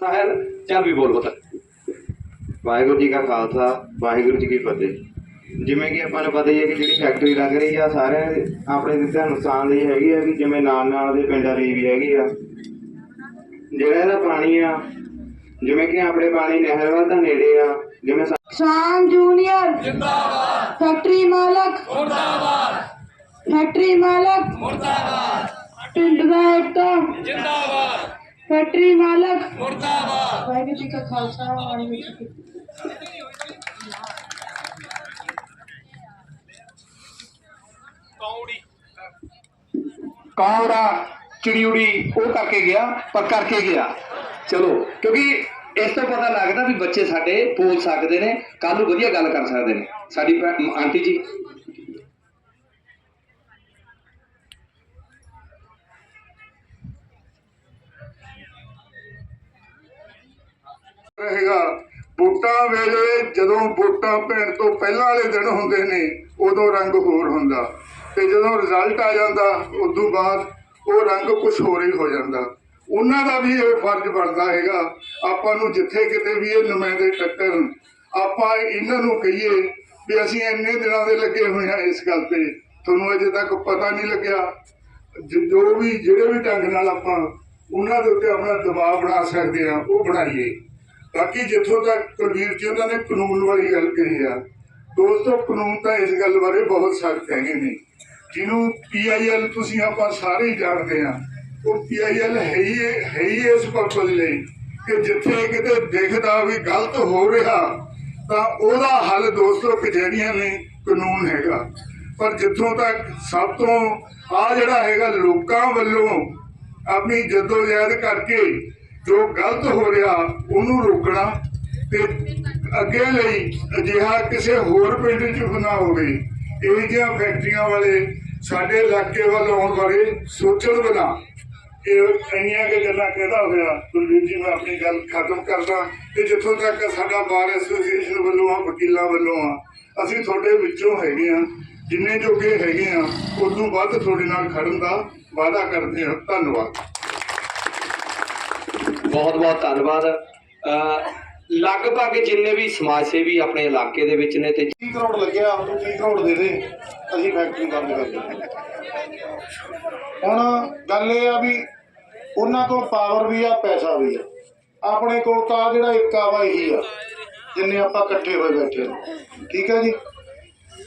ਸਾਹਿਲ ਚੱਲ ਵੀ ਬੋਲ ਪੁੱਤ। ਵਾਹਿਗੁਰੂ ਜੀ ਕਾ ਖਾਲਸਾ ਵਾਹਿਗੁਰੂ ਜੀ ਕੀ ਫਤਿਹ। ਜਿਵੇਂ ਕਿ ਆਪਾਂ ਨੂੰ ਪਤਾ ਹੀ ਹੈ ਕਿ ਜਿਹੜੀ ਫੈਕਟਰੀ ਲੱਗ ਰਹੀ ਆ ਸਾਰਿਆਂ ਦੇ ਆਪਣੇ ਦਿੱਤਾ ਨੁਕਸਾਨ ਲਈ ਹੈਗੀ ਆ ਕਿ ਜਿਵੇਂ ਨਾਲ ਨਾਲ ਦੇ ਪਿੰਡਾਂ ਦੀ ਵੀ ਹੈਗੀ ਆ। ਜਿਹੜਾ ਇਹਦਾ ਪਾਣੀ ਆ ਜਿਵੇਂ ਕਿ ਆਪਣੇ ਪਾਣੀ ਨਹਿਰ ਵੱਲ ਦਾ ਨੇੜੇ ਆ ਜਿਵੇਂ ਸਾ- ਕਿਸਾਨ ਜੂਨੀਅਰ। ਜਿੰਦਾਬਾਦ। ਫੈਕਟਰੀ ਮਾਲਕ। ਮੁਰਦਾਬਾਦ। ਫੈਕਟਰੀ ਮਾਲਕ। ਮੁਰਦਾਬਾਦ। ਪਿੰਡ ਦਾ ਏਕਤਾ ਜਿੰਦਾਬਾਦ। ਫੈਕਟਰੀ ਮਾਲਕ। ਮੁਰਦਾਬਾਦ। ਵਾਹਿਗੁਰੂ ਜੀ ਕਾ ਖਾਲਸਾ ਵਾਹਿਗੁਰੂ ਜੀ ਕੀ ਫਤਿਹ ਕੌੜਾ ਚਿੜੀਉੜੀ ਉਹ ਕਰਕੇ ਗਿਆ ਪਰ ਕਰਕੇ ਗਿਆ। ਚਲੋ ਕਿਉਂਕਿ ਇਸ ਤੋਂ ਪਤਾ ਲੱਗਦਾ ਵੀ ਬੱਚੇ ਸਾਡੇ ਬੋਲ ਸਕਦੇ ਨੇ ਕੱਲ ਨੂੰ ਵਧੀਆ ਗੱਲ ਕਰ ਸਕਦੇ ਨੇ। ਸਾਡੀ ਆਂਟੀ ਜੀ। ਰਹੇਗਾ। ਵੋਟਾਂ ਵੇਲੇ ਜਦੋਂ ਵੋਟਾਂ ਪੈਣ ਤੋਂ ਪਹਿਲਾਂ ਵਾਲੇ ਦਿਨ ਹੁੰਦੇ ਨੇ, ਉਦੋਂ ਰੰਗ ਹੋਰ ਹੁੰਦਾ। ਤੇ ਜਦੋਂ ਰਿਜ਼ਲਟ ਆ ਜਾਂਦਾ, ਉਦੋਂ ਬਾਅਦ ਉਹ ਰੰਗ ਕੁਝ ਹੋਰ ਹੀ ਹੋ ਜਾਂਦਾ। ਉਹਨਾਂ ਦਾ ਵੀ ਇਹ ਫਰਜ਼ ਬਣਦਾ ਹੈਗਾ। ਆਪਾਂ ਨੂੰ ਜਿੱਥੇ ਕਿਤੇ ਵੀ ਇਹ ਨੁਮਾਇੰਦੇ ਟੱਕਰਨ ਆਪਾਂ ਇਹਨਾਂ ਨੂੰ ਕਹੀਏ ਵੀ ਅਸੀਂ ਇੰਨੇ ਦਿਨਾਂ ਦੇ ਲੱਗੇ ਹੋਏ ਹਾਂ ਇਸ ਗੱਲ ਤੇ। ਤੁਹਾਨੂੰ ਅਜੇ ਤੱਕ ਪਤਾ ਨਹੀਂ ਲੱਗਿਆ। ਜੋ ਵੀ, ਜਿਹੜੇ ਵੀ ਢੰਗ ਨਾਲ ਆਪਾਂ ਉਹਨਾਂ ਦੇ ਉੱਤੇ ਆਪਣਾ ਦਬਾਅ ਬਣਾ ਸਕਦੇ ਆ ਉਹ ਬਣਾਈਏ। ਬਾਕੀ ਜਿੱਥੋਂ ਤੱਕ ਕੁਲਵੀਰ ਜੀ ਉਹਨਾਂ ਨੇ ਕਾਨੂੰਨ ਵਾਲੀ ਗੱਲ ਕਹੀ ਆ, ਦੋਸਤੋ, ਕਾਨੂੰਨ ਤਾਂ ਇਸ ਗੱਲ ਬਾਰੇ ਬਹੁਤ ਸਖਤ ਹੈਗੇ ਨੇ। ਜਿਹਨੂੰ ਪੀਆਈਐਲ ਤੁਸੀਂ ਆਪਾਂ ਸਾਰੇ ਜਾਣਦੇ ਆ, ਉਹ ਪੀਆਈਐਲ ਹੈ ਹੀ ਹੈ ਹੀ ਇਸ ਪਰਪਸ ਲਈ ਕਿ ਜਿੱਥੇ ਕਿਤੇ ਦਿਖਦਾ ਵੀ ਗਲਤ ਹੋ ਰਿਹਾ, ਤਾਂ ਉਹਦਾ ਹੱਲ ਦੋਸਤੋ ਕਚਹਿਰੀਆਂ ਨੇ ਕਾਨੂੰਨ ਹੈਗਾ। ਪਰ ਜਿੱਥੋਂ ਤੱਕ ਸਭ ਤੋਂ ਆ ਜਿਹੜਾ ਹੈਗਾ ਲੋਕਾਂ ਵੱਲੋਂ ਆਪਣੀ ਜਦੋਜਹਿਦ ਕਰਕੇ ਜੋ ਗਲਤ ਹੋ ਰਿਹਾ, ਉਹਨੂੰ ਰੋਕਣਾ ਤੇ ਅੱਗੇ ਲਈ ਅਜਿਹਾ ਕਿਸੇ ਹੋਰ ਪਿੰਡ 'ਚ ਨਾ ਹੋਵੇ। ਇਹ ਜਿਹੀਆਂ ਫੈਕਟਰੀਆਂ ਵਾਲੇ ਸਾਡੇ ਇਲਾਕੇ ਵੱਲ ਆਉਣ ਬਾਰੇ ਸੋਚਣ ਬਣਾ ਇਹ ਇੰਨੀਆਂ ਕਿ ਗੱਲਾਂ ਕਹਿਦਾ ਹੋਇਆ। ਕੁਲਵੀਰ ਜੀ, ਮੈਂ ਆਪਣੀ ਗੱਲ ਖਤਮ ਕਰਦਾ ਤੇ ਜਿੱਥੋਂ ਤੱਕ ਸਾਡਾ ਬਾਰ ਐਸੋਸੀਏਸ਼ਨ ਵੱਲੋਂ ਆ, ਵਕੀਲਾਂ ਵੱਲੋਂ ਆ, ਅਸੀਂ ਤੁਹਾਡੇ ਵਿੱਚੋਂ ਹੈਗੇ ਆ। ਜਿੰਨੇ ਜੋਗੇ ਹੈਗੇ ਆ ਉਦੋਂ ਵੱਧ ਤੁਹਾਡੇ ਨਾਲ ਖੜਨ ਦਾ ਵਾਅਦਾ ਕਰਦੇ ਹਾਂ। ਧੰਨਵਾਦ। ਬਹੁਤ ਬਹੁਤ ਧੰਨਵਾਦ। ਲਗਭਗ ਜਿੰਨੇ ਵੀ ਸਮਾਜ ਸੇਵੀ ਆਪਣੇ ਇਲਾਕੇ ਦੇ ਵਿੱਚ ਨੇ ਤੇ 30 ਕਰੋੜ ਲੱਗਿਆ ਤੂੰ 30 ਕਰੋੜ ਦੇ ਦੇ। ਅਸੀਂ ਫੈਕਟਰੀ ਬੰਦ ਕਰ ਦਿੰਦੇ ਹੁਣ ਗੱਲ ਇਹ ਆ ਵੀ ਉਹਨਾਂ ਕੋਲ ਪਾਵਰ ਵੀ ਆ, ਪੈਸਾ ਵੀ ਆ। ਆਪਣੇ ਕੋਲ ਤਾਂ ਆਹ ਜਿਹੜਾ ਇੱਕ ਵਾ ਇਹੀ ਆ, ਜਿੰਨੇ ਆਪਾਂ ਇਕੱਠੇ ਹੋਏ ਬੈਠੇ ਨੇ। ਠੀਕ ਹੈ ਜੀ?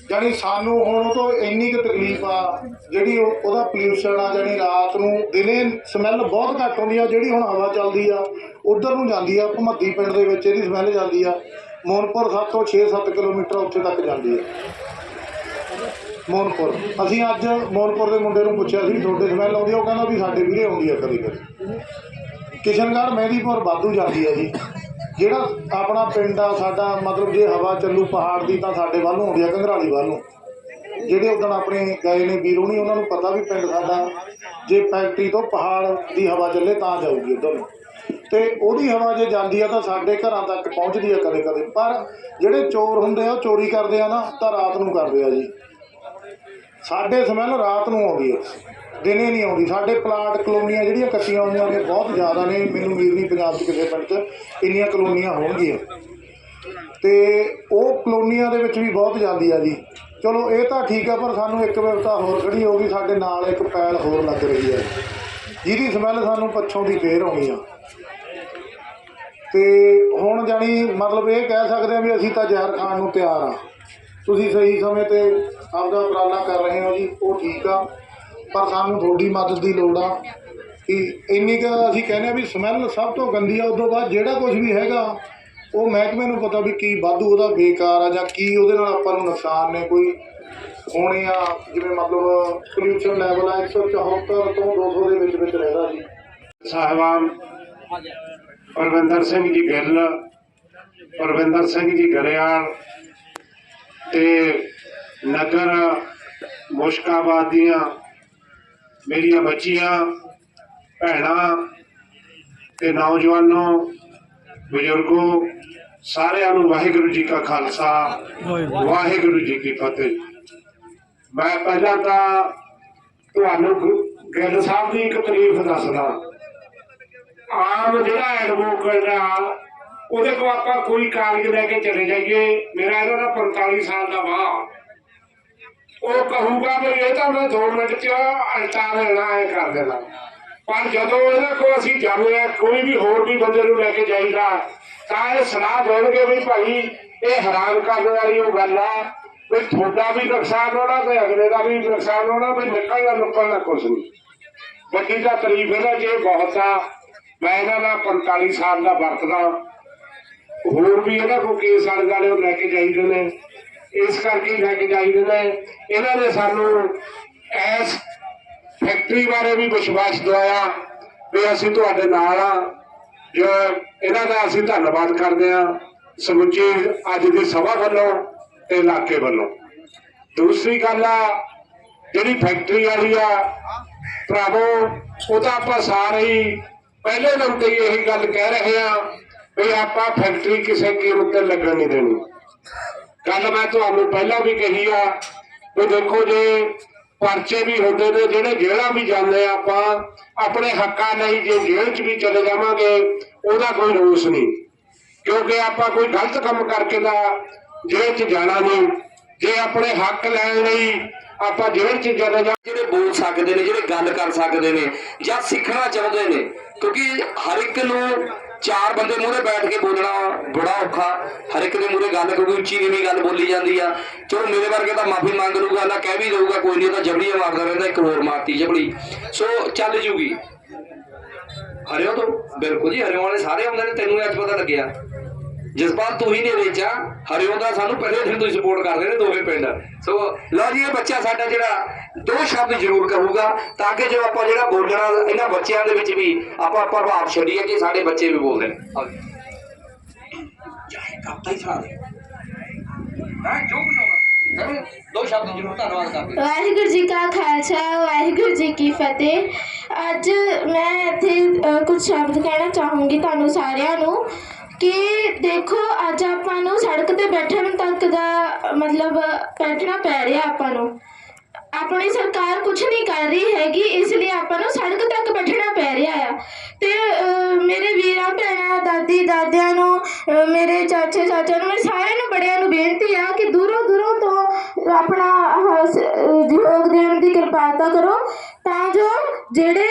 ਜਾਣੀ ਸਾਨੂੰ ਹੁਣ ਉਹ ਤੋਂ ਇੰਨੀ ਕੁ ਤਕਲੀਫ ਆ, ਜਿਹੜੀ ਉਹ- ਉਹਦਾ ਪੋਲਿਊਸ਼ਨ ਆ ਜਾਣੀ ਰਾਤ ਨੂੰ ਦਿਨੇ ਸਮੈਲ ਬਹੁਤ ਘੱਟ ਆਉਂਦੀ ਆ, ਜਿਹੜੀ ਹੁਣ ਹਵਾ ਚੱਲਦੀ ਆ, ਉਧਰ ਨੂੰ ਜਾਂਦੀ ਆ, ਭਮੱਦੀ ਪਿੰਡ ਦੇ ਵਿੱਚ ਇਹਦੀ ਸਮੈਲ ਜਾਂਦੀ ਆ। ਮੋਨਪੁਰ ਸੱਤ ਤੋਂ 6-7 ਕਿਲੋਮੀਟਰ ਉੱਥੇ ਤੱਕ ਜਾਂਦੀ ਆ। ਮੋਨਪੁਰ। ਅਸੀਂ ਅੱਜ ਮੋਨਪੁਰ ਦੇ ਮੁੰਡੇ ਨੂੰ ਪੁੱਛਿਆ ਸੀ, ਤੁਹਾਡੇ ਸਮੈਲ ਆਉਂਦੀ ਆ? ਉਹ ਕਹਿੰਦਾ ਵੀ ਸਾਡੇ ਵੀਰੇ ਆਉਂਦੀ ਆ ਕਦੇ ਕਦੇ ਕਿਸ਼ਨਗੜ੍ਹ ਮਹਿਦੀਪੁਰ ਵਾਧੂ ਜਾਂਦੀ ਆ ਜੀ। ਜਿਹੜਾ ਆਪਣਾ ਪਿੰਡ ਆ, ਸਾਡਾ ਮਤਲਬ ਜੇ ਹਵਾ ਚੱਲੂ, ਪਹਾੜ ਦੀ ਤਾਂ ਸਾਡੇ ਵੱਲ ਨੂੰ ਆਉਂਦੀ ਆ, ਘੰਗਰਾਲੀ ਵੱਲ ਨੂੰ। ਜਿਹੜੇ ਉਦੋਂ ਆਪਣੇ ਗਏ ਨੇ ਵੀਰ ਹੋਣੀ ਉਹਨਾਂ ਨੂੰ ਪਤਾ ਵੀ ਪਿੰਡ ਸਾਡਾ ਜੇ ਫੈਕਟਰੀ ਤੋਂ ਪਹਾੜ ਦੀ ਹਵਾ ਚੱਲੇ ਤਾਂ ਜਾਊਗੀ ਉਧਰ ਨੂੰ। ਤੇ ਉਹਦੀ ਹਵਾ ਜੇ ਜਾਂਦੀ ਆ ਤਾਂ ਸਾਡੇ ਘਰਾਂ ਤੱਕ ਪਹੁੰਚਦੀ ਆ ਕਦੇ ਕਦੇ ਪਰ ਜਿਹੜੇ ਚੋਰ ਹੁੰਦੇ ਆ, ਉਹ ਚੋਰੀ ਕਰਦੇ ਆ ਨਾ, ਤਾਂ ਰਾਤ ਨੂੰ ਕਰਦੇ ਆ ਜੀ। ਸਾਡੇ ਸਮੈਲ ਰਾਤ ਨੂੰ ਆਉਂਦੀ ਹੈ ਦਿਨੇ ਨਹੀਂ ਆਉਂਦੀ। ਸਾਡੇ ਪਲਾਟ, ਕਲੋਨੀਆਂ ਜਿਹੜੀਆਂ ਕੱਚੀਆਂ ਹੋਈਆਂ ਨੇ, ਬਹੁਤ ਜ਼ਿਆਦਾ ਨੇ। ਮੈਨੂੰ ਉਮੀਦ ਨਹੀਂ ਪੰਜਾਬ 'ਚ ਕਿਸੇ ਪਿੰਡ 'ਚ, ਇੰਨੀਆਂ ਕਲੋਨੀਆਂ ਹੋਣਗੀਆਂ। ਤੇ ਉਹ ਕਲੋਨੀਆਂ ਦੇ ਵਿੱਚ ਵੀ ਬਹੁਤ ਜਾਂਦੀ ਆ ਜੀ। ਚਲੋ, ਇਹ ਤਾਂ ਠੀਕ ਆ, ਪਰ ਸਾਨੂੰ ਇੱਕ ਵਿਵਸਥਾ ਹੋਰ ਖੜੀ ਹੋ ਗਈ, ਸਾਡੇ ਨਾਲ ਇੱਕ ਪੈਲ ਹੋਰ ਲੱਗ ਰਹੀ ਹੈ ਜਿਹਦੀ ਸਮੈਲ ਸਾਨੂੰ ਪੱਛੋਂ ਦੀ ਫੇਰ ਆਉਣੀ ਆ। ਤੇ ਹੁਣ ਜਾਣੀ ਮਤਲਬ ਇਹ ਕਹਿ ਸਕਦੇ ਆ ਵੀ ਅਸੀਂ ਤਾਂ ਜ਼ਹਿਰ ਖਾਣ ਨੂੰ ਤਿਆਰ ਆ। ਤੁਸੀਂ ਸਹੀ ਸਮੇਂ ਤੇ ਆਪਦਾ ਉਪਰਾਲਾ ਕਰ ਰਹੇ ਹੋ ਜੀ, ਉਹ ਠੀਕ ਆ। ਪਰ ਸਾਨੂੰ ਤੁਹਾਡੀ ਮਦਦ ਦੀ ਲੋੜ ਆ। ਕਿ ਇੰਨੀ ਕੁ ਅਸੀਂ ਕਹਿੰਦੇ ਆ ਵੀ ਸਮੈਲ ਸਭ ਤੋਂ ਗੰਦੀ ਆ, ਉਦੋਂ ਬਾਅਦ ਜਿਹੜਾ ਕੁਝ ਵੀ ਹੈਗਾ, ਉਹ ਮਹਿਕਮੇ ਨੂੰ ਪਤਾ ਵੀ ਕੀ ਵਾਧੂ ਉਹਦਾ ਬੇਕਾਰ ਆ ਜਾਂ ਕੀ ਉਹਦੇ ਨਾਲ ਆਪਾਂ ਨੂੰ ਨੁਕਸਾਨ ਨੇ ਕੋਈ। ਹੋਣੇ ਆ, ਜਿਵੇਂ ਮਤਲਬ ਪੋਲਿਊਸ਼ਨ ਲੈਵਲ ਆ 174 ਤੋਂ 200 ਦੇ ਵਿੱਚ ਵਿੱਚ ਰਹਿੰਦਾ ਜੀ। ਸਾਹਿਬਾਨ, ਪਰਵਿੰਦਰ ਸਿੰਘ ਜੀ ਗਿੱਲ, ਪਰਵਿੰਦਰ ਸਿੰਘ ਜੀ ਗਰੇਵਾਲ ਤੇ ਨਗਰ ਮੁਸ਼ਕਾਬਾਦ ਦੀਆਂ ਮੇਰੀਆਂ ਬੱਚੀਆਂ ਭੈਣਾਂ ਤੇ ਨੌਜਵਾਨੋ ਬਜ਼ੁਰਗੋ ਸਾਰਿਆਂ ਨੂੰ ਵਾਹਿਗੁਰੂ ਜੀ ਕਾ ਖਾਲਸਾ ਵਾਹਿਗੁਰੂ ਜੀ ਕੀ ਫਤਿਹ। ਮੈਂ ਪਹਿਲਾਂ ਤਾਂ ਤੁਹਾਨੂੰ ਗਿੱਲ ਸਾਹਿਬ ਦੀ ਇੱਕ ਤਾਰੀਫ ਦੱਸਦਾ। ਆਮ ਜਿਹੜਾ ਐਡਵੋਕੇਟ ਆ ਉਹਦੇ ਕੋਲ ਆਪਾਂ ਕੋਈ ਕਾਗਜ਼ ਲੈ ਕੇ ਚਲੇ ਜਾਈਏ। ਮੇਰਾ ਇਹਦਾ ਨਾ 45 ਸਾਲ ਦਾ ਵਾ ਉਹ ਕਹੂਗਾ ਵੀ ਇਹ ਤਾਂ ਮੈਂ 2 ਮਿੰਟ ਚ ਅਲਟਾ ਦੇਣਾ ਹੈ ਕਰ ਦੇਣਾ। ਪਰ ਜਦੋਂ ਇਹਨਾਂ ਕੋਲ ਅਸੀਂ ਜਾਂਦੇ ਆ, ਕੋਈ ਵੀ ਹੋਰ ਵੀ ਬੰਦੇ ਨੂੰ ਲੈ ਕੇ ਜਾਈਦਾ, ਤਾਂ ਇਹ ਸਲਾਹ ਦੇਣਗੇ ਵੀ ਭਾਈ, ਇਹ ਹੈਰਾਨ ਕਰਨ ਵਾਲੀ ਉਹ ਗੱਲ ਆ, ਵੀ ਤੁਹਾਡਾ ਵੀ ਨੁਕਸਾਨ ਹੋਣਾ ਤੇ ਅਗਲੇ ਦਾ ਵੀ ਨੁਕਸਾਨ ਹੋਣਾ, ਵੀ ਨਿਕਲਣਾ ਨੁਕਲਣਾ ਕੁਛ ਨਹੀਂ। ਵੱਡੀ ਦਾ ਤਾਰੀਫ ਇਹਦਾ ਜੇ ਬਹੁਤ ਆ, ਮੈਂ ਇਹਨਾਂ ਦਾ 45 ਸਾਲ ਦਾ ਵਰਤਦਾ। ਹੋਰ ਵੀ ਇਹਨਾਂ ਕੋਲ ਕੇਸ ਵਾਲੇ ਵਾਲੇ ਉਹ ਲੈ ਕੇ ਜਾਈਦੇ ਨੇ। ਇਸ ਕਰਕੇ ਲੈ ਕੇ ਜਾਈਦੇ ਨੇ ਇਹਨਾਂ ਨੇ ਸਾਨੂੰ ਐਸ ਫੈਕਟਰੀ ਬਾਰੇ ਵੀ ਵਿਸ਼ਵਾਸ ਦਿਵਾਇਆ ਵੀ ਅਸੀਂ ਤੁਹਾਡੇ ਨਾਲ ਆ ਜੋ ਇਹਨਾਂ ਦਾ ਅਸੀਂ ਧੰਨਵਾਦ ਕਰਦੇ ਹਾਂ ਸਮੁੱਚੀ ਅੱਜ ਦੀ ਸਭਾ ਵੱਲੋਂ ਤੇ ਇਲਾਕੇ ਵੱਲੋਂ। ਦੂਸਰੀ ਗੱਲ ਆ, ਜਿਹੜੀ ਫੈਕਟਰੀ ਵਾਲੀ ਆ, ਭਰਾਵੋ, ਉਹ ਤਾਂ ਆਪਾਂ ਸਾਰੇ ਹੀ ਪਹਿਲੇ ਦਿਨ ਤੇ ਹੀ ਇਹੀ ਗੱਲ ਕਹਿ ਰਹੇ ਆ ਵੀ ਆਪਾਂ ਫੈਕਟਰੀ ਕਿਸੇ ਕੀਮਤ ਤੇ ਲੱਗਣ ਨਹੀਂ ਦੇਣੀ। ਗੱਲ ਮੈਂ ਤੁਹਾਨੂੰ ਪਹਿਲਾਂ ਵੀ ਕਹੀ ਆ ਵੀ ਦੇਖੋ ਜੇ ਪਰਚੇ ਵੀ ਹੁੰਦੇ ਨੇ, ਜਿਹੜੇ ਜੇਲ੍ਹਾਂ ਵੀ ਜਾਂਦੇ ਆ, ਆਪਾਂ ਆਪਣੇ ਹੱਕਾਂ ਲਈ ਜੇ ਜੇਲ੍ਹ 'ਚ ਵੀ ਚਲੇ ਜਾਵਾਂਗੇ, ਉਹਦਾ ਕੋਈ ਰੋਸ ਨਹੀਂ। ਕਿਉਂਕਿ ਆਪਾਂ ਕੋਈ ਗਲਤ ਕੰਮ ਕਰਕੇ ਦਾ ਜੇਲ੍ਹ 'ਚ ਜਾਣਾ ਨਹੀਂ। ਜੇ ਆਪਣੇ ਹੱਕ ਲੈਣ ਲਈ ਆਪਾਂ ਜੇਲ੍ਹ 'ਚ ਚਲੇ ਜਾ ਜਿਹੜੇ ਬੋਲ ਸਕਦੇ ਨੇ, ਜਿਹੜੇ ਗੱਲ ਕਰ ਸਕਦੇ ਨੇ ਜਾਂ ਸਿੱਖਣਾ ਚਾਹੁੰਦੇ ਨੇ, ਕਿਉਂਕਿ ਹਰ ਇੱਕ ਨੂੰ ਚਾਰ ਬੰਦੇ ਮੂਹਰੇ ਬੈਠ ਕੇ ਬੋਲਣਾ ਬੜਾ ਔਖਾ। ਹਰ ਇੱਕ ਦੇ ਮੂਹਰੇ ਗੱਲ ਕਿਉਂਕਿ ਉੱਚੀ ਨੀਵੀਂ ਗੱਲ ਬੋਲੀ ਜਾਂਦੀ ਆ। ਚਲੋ ਮੇਰੇ ਵਰਗੇ ਤਾਂ ਮਾਫੀ ਮੰਗ ਲੂਗਾ ਨਾ ਕਹਿ ਵੀ ਦੇਊਗਾ, ਕੋਈ ਨਹੀਂ ਉਹ ਤਾਂ ਜਬੜੀਆਂ ਮਾਰਦਾ ਰਹਿੰਦਾ, ਇੱਕ ਹੋਰ ਮਾਰਤੀ ਜਬੜੀ। ਸੋ ਚੱਲ ਜੂਗੀ। ਹਰਿਓ ਤੋਂ, ਬਿਲਕੁਲ ਜੀ, ਹਰਿਓ ਵਾਲੇ ਸਾਰੇ ਆਉਂਦੇ ਨੇ, ਤੈਨੂੰ ਅੱਜ ਪਤਾ ਲੱਗਿਆ। ਜਸਪਾਲ ਤੂੰ ਹੀ ਨੇ ਵੇਚਾ ਹਰਿਓ ਦਾ ਸਾਨੂੰ ਪਹਿਲੇ ਦਿਨ ਤੋਂ ਸਪੋਰਟ ਕਰਦੇ ਨੇ ਦੋਵੇਂ ਪਿੰਡ। ਸੋ ਲਓ ਜੀ ਇਹ ਬੱਚਾ ਸਾਡਾ ਜਿਹੜਾ ਦੋ ਸ਼ਬਦ ਜ਼ਰੂਰ ਕਹੂਗਾ ਤਾਂ ਕਿ ਜੋ ਆਪਾਂ ਜਿਹੜਾ ਬੋਲਣਾ ਇਹਨਾਂ ਬੱਚਿਆਂ ਦੇ ਵਿੱਚ ਵੀ ਆਪਾਂ ਪ੍ਰਭਾਵ ਛੱਡੀਏ ਕਿ ਸਾਡੇ ਬੱਚੇ ਵੀ ਬੋਲਦੇ ਨੇ। ਚਾਹੇ ਕਾਪਤਾ ਹੀ ਸੁਣਾ ਦੇ ਮੈਂ ਜੋ ਕੁਝ ਹੋਣਾ ਹੈਂ? ਦੋ ਸ਼ਬਦ ਜ਼ਰੂਰ ਧੰਨਵਾਦ ਕਰਦੇ ਵਾਹਿਗੁਰੂ ਜੀ ਕਾ ਖਾਲਸਾ ਵਾਹਿਗੁਰੂ ਜੀ ਕੀ ਫਤਿਹ। ਅੱਜ ਮੈਂ ਇੱਥੇ ਕੁਝ ਸ਼ਬਦ ਕਹਿਣਾ ਚਾਹੂੰਗੀ ਤੁਹਾਨੂੰ ਸਾਰਿਆਂ ਨੂੰ। ਕਿ ਦੇਖੋ, ਅੱਜ ਆਪਾਂ ਨੂੰ ਸੜਕ ਤੇ ਬੈਠਣ ਤੱਕ ਦਾ ਮਤਲਬ ਬੈਠਣਾ ਪੈ ਰਿਹਾ ਆਪਾਂ ਨੂੰ। ਆਪਣੀ ਸਰਕਾਰ ਕੁਝ ਨਹੀਂ ਕਰ ਰਹੀ ਹੈਗੀ, ਇਸ ਲਈ ਆਪਾਂ ਨੂੰ ਸੜਕ ਤੱਕ ਬੈਠਣਾ ਪੈ ਰਿਹਾ ਆ। ਤੇ ਮੇਰੇ ਵੀਰਾਂ, ਭੈਣਾਂ, ਦਾਦੀ, ਦਾਦਿਆਂ ਨੂੰ ਮੇਰੇ ਚਾਚੇ ਚਾਚਾ ਨੂੰ ਮੇਰੇ ਸਾਰਿਆਂ ਨੂੰ ਬੜਿਆਂ ਨੂੰ ਬੇਨਤੀ ਆ ਕਿ ਦੂਰੋਂ ਦੂਰੋਂ ਤੋਂ ਆਪਣਾ ਯੋਗ ਦੇਣ ਦੀ ਕਿਰਪਾਲਤਾ ਕਰੋ। ਤਾਂ ਜੋ ਜਿਹੜੇ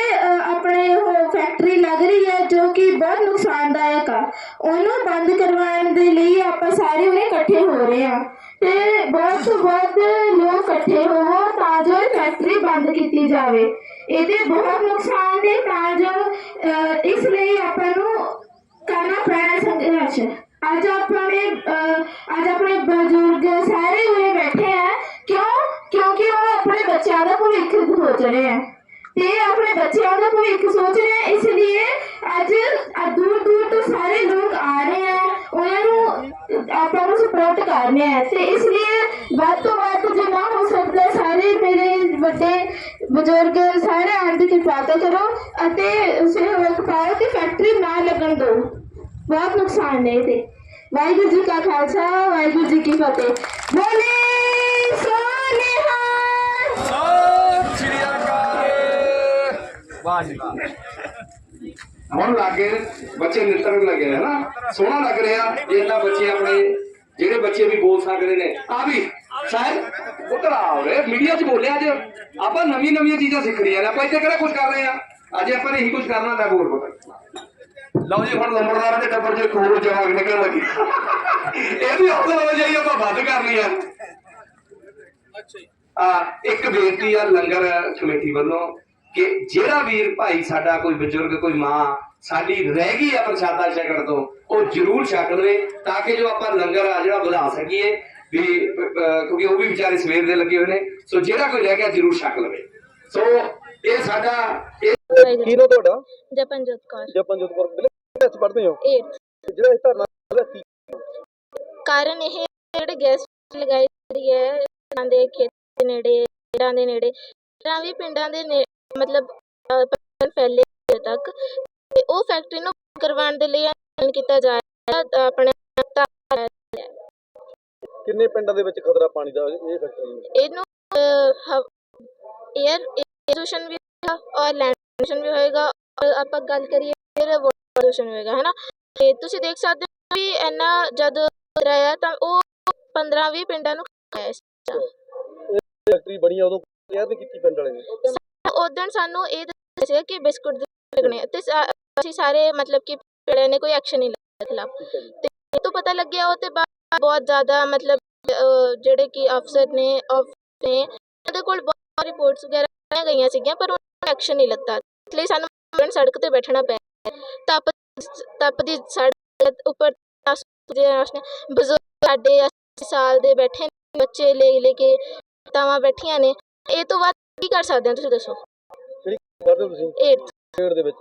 ਆਪਣੇ ਉਹ ਫੈਕਟਰੀ ਲੱਗ ਰਹੀ ਹੈ, ਜੋ ਕਿ ਬਹੁਤ ਨੁਕਸਾਨਦਾਇਕ ਆ, ਉਹਨੂੰ ਬੰਦ ਕਰਵਾਉਣ ਦੇ ਲਈ ਆਪਾਂ ਸਾਰੇ ਉਹਨੇ ਇਕੱਠੇ ਹੋ ਰਹੇ ਆ। ਤੇ ਬਹੁਤ ਤੋਂ ਬਹੁਤ ਲੋਕ ਇਕੱਠੇ ਹੋਵੋ ਤਾਂ ਜੋ ਫੈਕਟਰੀ ਬੰਦ ਕੀਤੀ ਜਾਵੇ। ਇਹਦੇ ਬਹੁਤ ਨੁਕਸਾਨ ਨੇ ਤਾਂ ਜੋ ਇਸ ਲਈ ਆਪਾਂ ਨੂੰ ਕਰਨਾ ਪੈਣਾ ਸੰਘਰਸ਼। ਅੱਜ ਆਪਣੇ ਅ, ਅੱਜ ਆਪਣੇ ਬਜ਼ੁਰਗ ਸਾਰੇ ਉਰੇ ਬੈਠੇ ਆ। ਕਿਉਂ? ਕਿਉਂਕਿ ਉਹ ਆਪਣੇ ਬੱਚਿਆਂ ਦਾ ਭਵਿੱਖ ਸੋਚ ਰਹੇ ਆ। ਤੇ ਆਪਣੇ ਬੱਚਿਆਂ ਦਾ ਭਵਿੱਖ ਸੋਚ ਰਹੇ ਆ। ਇਸ ਲਈ ਅੱਜ ਦੂਰ ਦੂਰ ਤੋਂ ਸਾਰੇ ਲੋਕ ਆ ਰਹੇ ਆ। ਆਪਾਂ ਨੂੰ ਸਪੋਰਟ ਕਰ ਰਹੇ ਤੇ ਇਸ ਲਈ ਵੱਧ ਤੋਂ ਵੱਧ ਜਿੰਨਾ ਹੋ ਸਕਦਾ, ਸਾਰੇ ਮੇਰੇ ਵੱਡੇ ਬਜ਼ੁਰਗ, ਸਾਰੇ ਆਉਣ ਦੀ ਕਿਰਪਾਲਤਾ ਕਰੋ ਅਤੇ ਸਹਿਯੋਗ ਪਾਓ ਤੇ ਫੈਕਟਰੀ ਨਾ ਲੱਗਣ ਦਿਓ। ਬਹੁਤ ਨੁਕਸਾਨ ਨੇ ਇਹਦੇ ਵਾਹਿਗੁਰੂ ਜੀ ਕਾ ਖਾਲਸਾ, ਵਾਹਿਗੁਰੂ ਜੀ ਕੀ ਫਤਿਹ। ਬੋਲੇ ਸੋਨਿਹਾ! ਹੁਣ ਲੱਗੇ ਬੱਚੇ ਨਿਤਰਨ ਲੱਗੇ ਨੇ ਨਾ ਸੋਹਣਾ ਲੱਗ ਰਿਹਾ ਜੇ ਬੱਚੇ ਆਪਣੇ ਜਿਹੜੇ ਬੱਚੇ ਵੀ ਬੋਲ ਸਕਦੇ ਨੇ। ਆ ਵੀ ਸ਼ਾਇਦ ਉਧਰ ਆਓ ਰੇ ਮੀਡੀਆ 'ਚ ਬੋਲਿਆ ਅੱਜ। ਆਪਾਂ ਨਵੀਂ ਨਵੀਆਂ ਚੀਜ਼ਾਂ ਸਿੱਖ ਰਹੀਆਂ ਨੇ ਆਪਾਂ ਇੱਥੇ ਕਿਹੜਾ ਕੁਝ ਕਰ ਰਹੇ ਆ ਅੱਜ ਆਪਾਂ ਨੇ ਇਹੀ ਕੁਝ ਕਰਨਾ ਲੈ ਬੋਲ ਪਤਾ ਲਓ ਜੀ ਹੁਣ ਲੰਬੜਦਾਰਾਂ ਦੇ ਟੱਬਰ 'ਚ ਹੋਰ ਜਵਾਗ ਨਿਕਲਣ ਲੱਗੀ। ਇਹਦੀ ਹੌਸਲਾ ਵਜਾਈ ਆਪਾਂ ਬੰਦ ਕਰ ਲਈ ਆ ਆ ਇੱਕ ਬੇਨਤੀ ਆ ਲੰਗਰ ਕਮੇਟੀ ਵੱਲੋਂ। ਕਿ ਜਿਹੜਾ ਵੀਰ ਭਾਈ ਸਾਡਾ ਕੋਈ ਬਜ਼ੁਰਗ ਕੋਈ ਮਾਂ ਸਾਡੀ ਰਹਿ ਗਈ ਆ ਪ੍ਰਸ਼ਾਦਾ ਛਕਣ ਤੋਂ ਉਹ ਜ਼ਰੂਰ ਛਕ ਲਵੇ ਤਾਂ ਕਿ ਜੋ ਆਪਾਂ ਲੰਗਰ ਆ ਜਿਹੜਾ ਵਧਾ ਸਕੀਏ ਵੀ ਕਿਉਂਕਿ ਉਹ ਵੀ ਵਿਚਾਰੇ ਸਵੇਰ ਦੇ ਲੱਗੇ ਹੋਏ ਨੇ ਸੋ ਜਿਹੜਾ ਕੋਈ ਰਹਿ ਗਿਆ ਜ਼ਰੂਰ ਛਕ ਲਵੇ। ਸੋ ਇਹ ਸਾਡਾ ਇਹ ਕੀ ਨਾ ਤੁਹਾਡਾ? ਜਪਨਜੋਤ ਕੌਰ। ਜਪਨਜੋਤ ਕੌਰ ਬਿਲੇ ਕਿਹੜੇ ਪੜ੍ਹਦੇ ਹੋ? 8 ਜਿਹੜਾ ਇਹ ਧਰਨਾ ਉਹਦਾ ਕੀ ਕਾਰਨ ਇਹ ਜਿਹੜੇ ਗੈਸ ਲਗਾਈ ਰਹੀ ਹੈ ਪਿੰਡਾਂ ਦੇ ਖੇਤ ਦੇ ਨੇੜੇ ਪਿੰਡਾਂ ਦੇ ਨੇੜੇ ਪਿੰਡਾਂ ਵੀ ਪਿੰਡਾਂ ਦੇ ਮਤਲਬ ਫੈਲੇ ਤੱਕ। ਤੇ ਉਹ ਫੈਕਟਰੀ ਨੂੰ ਕਰਵਾਉਣ ਦੇ ਲਈ ਐਲਾਨ ਕੀਤਾ ਜਾ ਰਿਹਾ ਹੈ ਆਪਣੇ ਕਿੰਨੇ ਪਿੰਡਾਂ ਦੇ ਵਿੱਚ ਖਤਰਾ ਪਾਣੀ ਦਾ ਇਹ ਫੈਕਟਰੀ ਨੂੰ? ਇਹਨੂੰ 에ਅਰ ਪੋਲੂਸ਼ਨ ਵੀ ਹੋਏਗਾ ਔਰ ਲੈਂਡ ਪੋਲੂਸ਼ਨ ਵੀ ਹੋਏਗਾ ਔਰ ਆਪਾਂ ਗੱਲ ਕਰੀਏ ਫਿਰ ਪ੍ਰਦੂਸ਼ਣ ਹੋਏਗਾ ਹਨਾ? ਤੇ ਤੁਸੀਂ ਦੇਖ ਸਕਦੇ ਹੋ ਵੀ ਇੰਨਾ ਜਦ ਰਿਹਾ ਤਾਂ ਉਹ 15 20 ਪਿੰਡਾਂ ਨੂੰ ਖਾਇਆ ਫੈਕਟਰੀ ਬਣੀ ਉਦੋਂ ਕੇਅਰ ਨਹੀਂ ਕੀਤੀ ਪਿੰਡ ਵਾਲੇ ਨੇ? ਉਦੋਂ ਸਾਨੂੰ ਇਹ ਦੱਸਿਆ ਸੀ ਕਿ ਬਿਸਕੁਟ ਦੇ ਲੱਗਣੇ ਤੇ ਸਾ- ਅਸੀਂ ਸਾਰੇ ਮਤਲਬ ਕਿ ਪਿੰਡਾਂ ਨੇ ਕੋਈ ਐਕਸ਼ਨ ਨਹੀਂ ਲਿਆ ਖਿਲਾਫ। ਤੇ ਇਹ ਤੋਂ ਪਤਾ ਲੱਗਿਆ ਉਹ ਤੇ ਬਾਅਦ ਬਹੁਤ ਜ਼ਿਆਦਾ ਮਤਲਬ ਅਹ, ਜਿਹੜੇ ਕਿ ਅਫਸਰ ਨੇ ਅਫ ਨੇ ਉਹਦੇ ਕੋਲ ਬਹੁਤ ਰਿਪੋਰਟਸ ਵਗੈਰਾ ਗਈਆਂ ਸੀਗੀਆਂ ਪਰ ਉਹਨਾਂ ਨੇ ਐਕਸ਼ਨ ਨਹੀਂ ਲਿੱਤਾ। ਇਸ ਲਈ ਸਾਨੂੰ ਹੁਣ ਸੜਕ ਤੇ ਬੈਠਣਾ ਪਿਆ ਤਪ ਤਪ ਦੀ ਸੜਕ ਉੱਪਰ ਦਸ ਵਜੇ ਰੋਸ਼ਨੀ। ਬਜ਼ੁਰਗ ਸਾਡੇ 80 ਸਾਲ ਦੇ ਬੈਠੇ ਨੇ, ਬੱਚੇ ਲੈ ਲੈ ਕੇ ਤਾਵਾਂ ਬੈਠੀਆਂ ਨੇ। ਇਹ ਤੋਂ ਬਾਅਦ ਕੀ ਕਰ ਸਕਦੇ ਹੋ? ਤੁਸੀਂ ਦੱਸੋ। ਕਰਦੇ ਹੋ ਤੁਸੀਂ 8th ਖੇਡ ਦੇ ਵਿੱਚ।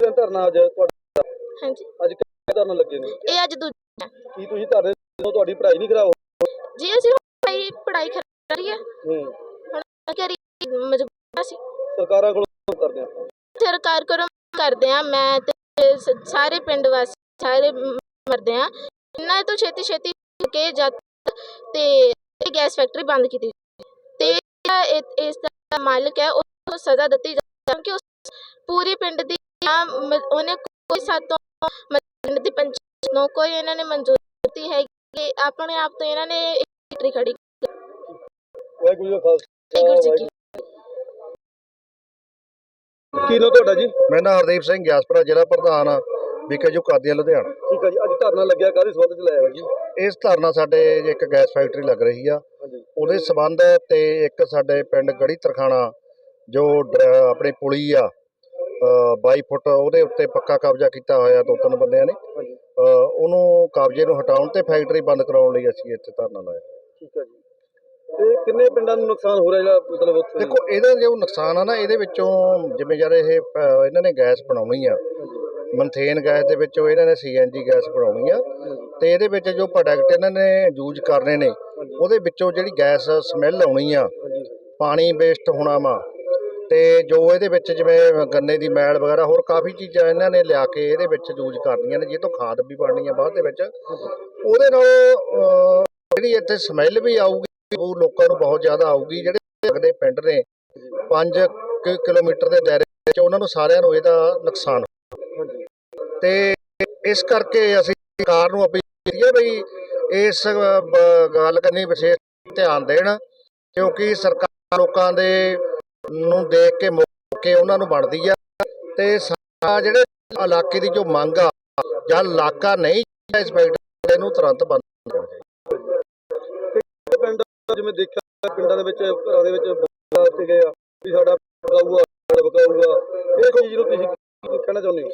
ਇਹ ਧਰਨਾ ਅੱਜ ਤੁਹਾਡਾ ਹਾਂਜੀ। ਅੱਜ ਕਿੰਨੇ ਧਰਨਾ ਲੱਗੇ ਨੇ? ਇਹ ਅੱਜ ਦੂਜਾ। ਕੀ ਤੁਸੀਂ ਧਰਨੇ ਤੋਂ ਤੁਹਾਡੀ ਪੜ੍ਹਾਈ ਨਹੀਂ ਕਰਾਓ ਜੀ ਅਸੀਂ ਪੜ੍ਹਾਈ ਪੜ੍ਹਾਈ ਕਰ ਰਹੀ ਹੈ। ਹੂੰ। ਹੁਣ ਕਰੀ ਮਜਬੂਰ ਸੀ ਸਰਕਾਰਾਂ ਕੋਲੋਂ ਕਰਦੇ ਆ? ਸਰਕਾਰ ਕੋਲੋਂ ਕਰਦੇ ਆ? ਮੈਂ ਤੇ ਸ- ਸਾਰੇ ਪਿੰਡ ਵਾਸੀ ਸਾਰੇ ਮ- ਮਰਦੇ ਆ। ਇਹਨਾਂ ਤੋਂ ਛੇਤੀ ਛੇਤੀ ਕੇ ਜਦ ਤੇ ਇਹ ਗੈਸ ਫੈਕਟਰੀ ਬੰਦ ਕੀਤੀ ਤੇ ਜਿਹੜਾ ਇਹ- ਇਸ ਦਾ ਮਾਲਕ ਹੈ ਉਹ ਸਜ਼ਾ ਦਿੱਤੀ ਜਾਵੇ ਕਿ ਉਸ ਪੂਰੀ ਪਿੰਡ ਦੀ ਉਹਨੇ ਕੋਈ ਸਾਤੋਂ ਪਿੰਡ ਦੀ ਪੰਚਾਇਤ ਨੂੰ ਕੋਈ ਇਹਨਾਂ ਨੇ ਮਨਜ਼ੂਰੀ ਦਿੱਤੀ ਹੈ ਕਿ ਆਪਣੇ ਆਪ ਤੋਂ ਇਹਨਾਂ ਨੇ ਫੈਕਟਰੀ ਖੜੀ ਵਾਹਿਗੁਰੂ ਜੀ ਕਾ ਖਾਲਸਾ। ਵਾਹਿਗੁਰੂ ਜੀ ਕੀ ਤੁਹਾਡਾ ਜੀ? ਮੈਂ ਨਾ ਹਰਦੀਪ ਸਿੰਘ ਗਿਆਸਪੁਰਾ ਜ਼ਿਲ੍ਹਾ ਪ੍ਰਧਾਨ ਵਿਕੇਜੂ ਕਾਦੀਆਂ ਲੁਧਿਆਣਾ। ਠੀਕ ਹੈ ਜੀ ਅੱਜ ਧਰਨਾ ਲੱਗਿਆ ਕਾਹਦੇ ਸੰਬੰਧ ਚ ਲਾਇਆ ਹੋਇਆ ਜੀ? ਇਸ ਧਰਨਾ ਸਾਡੇ ਇੱਕ ਗੈਸ ਫੈਕਟਰੀ ਲੱਗ ਰਹੀ ਆ। ਉਹਦੇ ਸਬੰਧ ਤੇ ਇੱਕ ਸਾਡੇ ਪਿੰਡ ਗੜੀ ਤਰਖਾਣਾ ਜੋ ਆਪਣੀ ਪੁਲੀ ਆ ਅ, 22 ਫੁੱਟ ਉਹਦੇ ਉੱਤੇ ਪੱਕਾ ਕਬਜ਼ਾ ਕੀਤਾ ਹੋਇਆ ਦੋ ਤਿੰਨ ਬੰਦਿਆਂ ਨੇ। ਉਹਨੂੰ ਕਬਜ਼ੇ ਨੂੰ ਹਟਾਉਣ ਤੇ ਫੈਕਟਰੀ ਬੰਦ ਕਰਾਉਣ ਲਈ ਅਸੀਂ ਇੱਥੇ ਧਰਨਾ ਲਾਇਆ। ਠੀਕ ਹੈ ਜੀ। ਤੇ ਕਿੰਨੇ ਪਿੰਡਾਂ ਨੂੰ ਨੁਕਸਾਨ ਹੋ ਰਿਹਾ ਜਿਹੜਾ ਮਤਲਬ ਉੱਥੇ? ਦੇਖੋ ਇਹਦਾ ਜੋ ਨੁਕਸਾਨ ਆ ਨਾ ਇਹਦੇ ਵਿੱਚੋਂ ਜਿਵੇਂ ਜਦ ਇਹ ਇਹਨਾਂ ਨੇ ਗੈਸ ਬਣਾਉਣੀ ਆ। ਮਨਥੇਨ ਗੈਸ ਦੇ ਵਿੱਚੋਂ ਇਹਨਾਂ ਨੇ ਸੀਐਨਜੀ ਗੈਸ ਬਣਾਉਣੀ ਆ। ਤੇ ਇਹਦੇ ਵਿੱਚ ਜੋ ਪ੍ਰੋਡਕਟ ਇਹਨਾਂ ਨੇ ਯੂਜ਼ ਕਰਨੇ ਨੇ, ਉਹਦੇ ਵਿੱਚੋਂ ਜਿਹੜੀ ਗੈਸ ਸਮੈਲ ਆਉਣੀ ਆ, ਪਾਣੀ ਵੇਸਟ ਹੋਣਾ ਵਾ। ਤੇ ਜੋ ਇਹਦੇ ਵਿੱਚ ਜਿਵੇਂ ਗੰਨੇ ਦੀ ਮੈਲ ਵਗੈਰਾ ਹੋਰ ਕਾਫੀ ਚੀਜ਼ਾਂ ਇਹਨਾਂ ਨੇ ਲਿਆ ਕੇ ਇਹਦੇ ਵਿੱਚ ਯੂਜ਼ ਕਰਨੀਆਂ ਨੇ ਜਿਹ ਖਾਦ ਵੀ ਬਣਨੀ ਆ ਬਾਅਦ ਦੇ ਵਿੱਚ। ਉਹਦੇ ਨਾਲ ਜਿਹੜੀ ਇੱਥੇ ਸਮੈਲ ਵੀ ਆਊਗੀ, ਉਹ ਲੋਕਾਂ ਨੂੰ ਬਹੁਤ ਜ਼ਿਆਦਾ ਆਊਗੀ। ਜਿਹੜੇ ਲੱਗਦੇ ਪਿੰਡ ਨੇ 5 ਕਿਲੋਮੀਟਰ ਦੇ ਦਾਇਰੇ ਵਿੱਚ ਉਹਨਾਂ ਨੂੰ ਸਾਰਿਆਂ ਨੂੰ ਇਹਦਾ ਨੁਕਸਾਨ ਤੇ ਇਸ ਕਰਕੇ ਅਸੀਂ ਸਰਕਾਰ ਨੂੰ ਅਪੀਲ ਕਰੀਏ ਬਈ ਇਸ ਗੱਲ ਕੰਨੀ ਵਿਸ਼ੇਸ਼ ਧਿਆਨ ਦੇਣ, ਕਿਉਂਕਿ ਸਰਕਾਰ ਲੋਕਾਂ ਦੇ ਨੂੰ ਦੇਖ ਕੇ ਮੌਕੇ ਉਹਨਾਂ ਨੂੰ ਬਣਦੀ ਆ ਤੇ ਸਾਡਾ ਜਿਹੜੇ ਇਲਾਕੇ ਦੀ ਜੋ ਮੰਗ ਆ ਜਾਂ ਇਲਾਕਾ ਨਹੀਂ ਇਸ ਨੂੰ ਤੁਰੰਤ ਬੰਦ ਕਰਨਾ ਚਾਹੀਦਾ। ਪਿੰਡ ਜਿਵੇਂ ਦੇਖਿਆ, ਪਿੰਡਾਂ ਦੇ ਵਿੱਚ, ਘਰਾਂ ਦੇ ਵਿੱਚ ਬੋਲਾ ਗਏ ਆ ਵੀ ਸਾਡਾ ਬਕਾਊਗਾ ਬਕਾਊਗਾ ਇਹ ਚੀਜ਼ ਨੂੰ ਤੁਸੀਂ ਕੀ ਕਹਿਣਾ ਚਾਹੁੰਦੇ ਹੋ?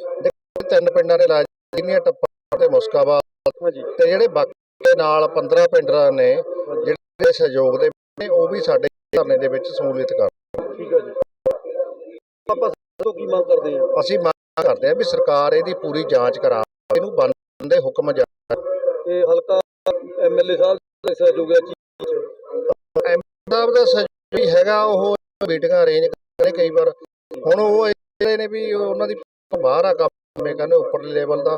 ਤਿੰਨ ਪਿੰਡਾਂ ਨੇ ਲਾਜ ਜਿੰਨੀਆਂ ਟੱਪਾ ਤੇ ਮੁਸਕਾਬਾਦ ਤੇ ਜਿਹੜੇ ਬਾਕੀ ਨਾਲ 15 ਪਿੰਡਾਂ ਨੇ ਜਿਹੜੇ ਸਹਿਯੋਗ ਦੇ ਨੇ ਉਹ ਵੀ ਸਾਡੇ ਧਰਨੇ ਦੇ ਵਿੱਚ ਸਮੂਲੀਅਤ ਕਰ ਠੀਕ ਹੈ ਜੀ। ਆਪਾਂ ਤੋਂ ਕੀ ਮੰਗ ਕਰਦੇ ਆ ਅਸੀਂ ਮੰਗ ਕਰਦੇ ਹਾਂ ਵੀ ਸਰਕਾਰ ਇਹਦੀ ਪੂਰੀ ਜਾਂਚ ਕਰਾ ਇਹਨੂੰ ਬੰਦ ਦੇ ਹੁਕਮ ਜਾਰੀ ਇਹ ਹਲਕਾ ਐਮਐਲਏ ਸਾਹਿਬ ਦਾ ਸਹਿਯੋਗ ਹੈ ਜੀ। ਸਾਹਿਬ ਦਾ ਸਹਿਯੋਗ ਵੀ ਹੈਗਾ ਉਹ ਮੀਟਿੰਗਾਂ ਅਰੇਂਜ ਕਰਦੇ ਕਈ ਵਾਰ। ਹੁਣ ਉਹ ਇਹ ਨੇ ਵੀ ਉਹਨਾਂ ਦੀ ਬਾਹਰ ਆ ਕੰਮ ਮੈਂ ਕਹਿੰਦੇ ਉੱਪਰਲੇ ਲੈਵਲ ਦਾ।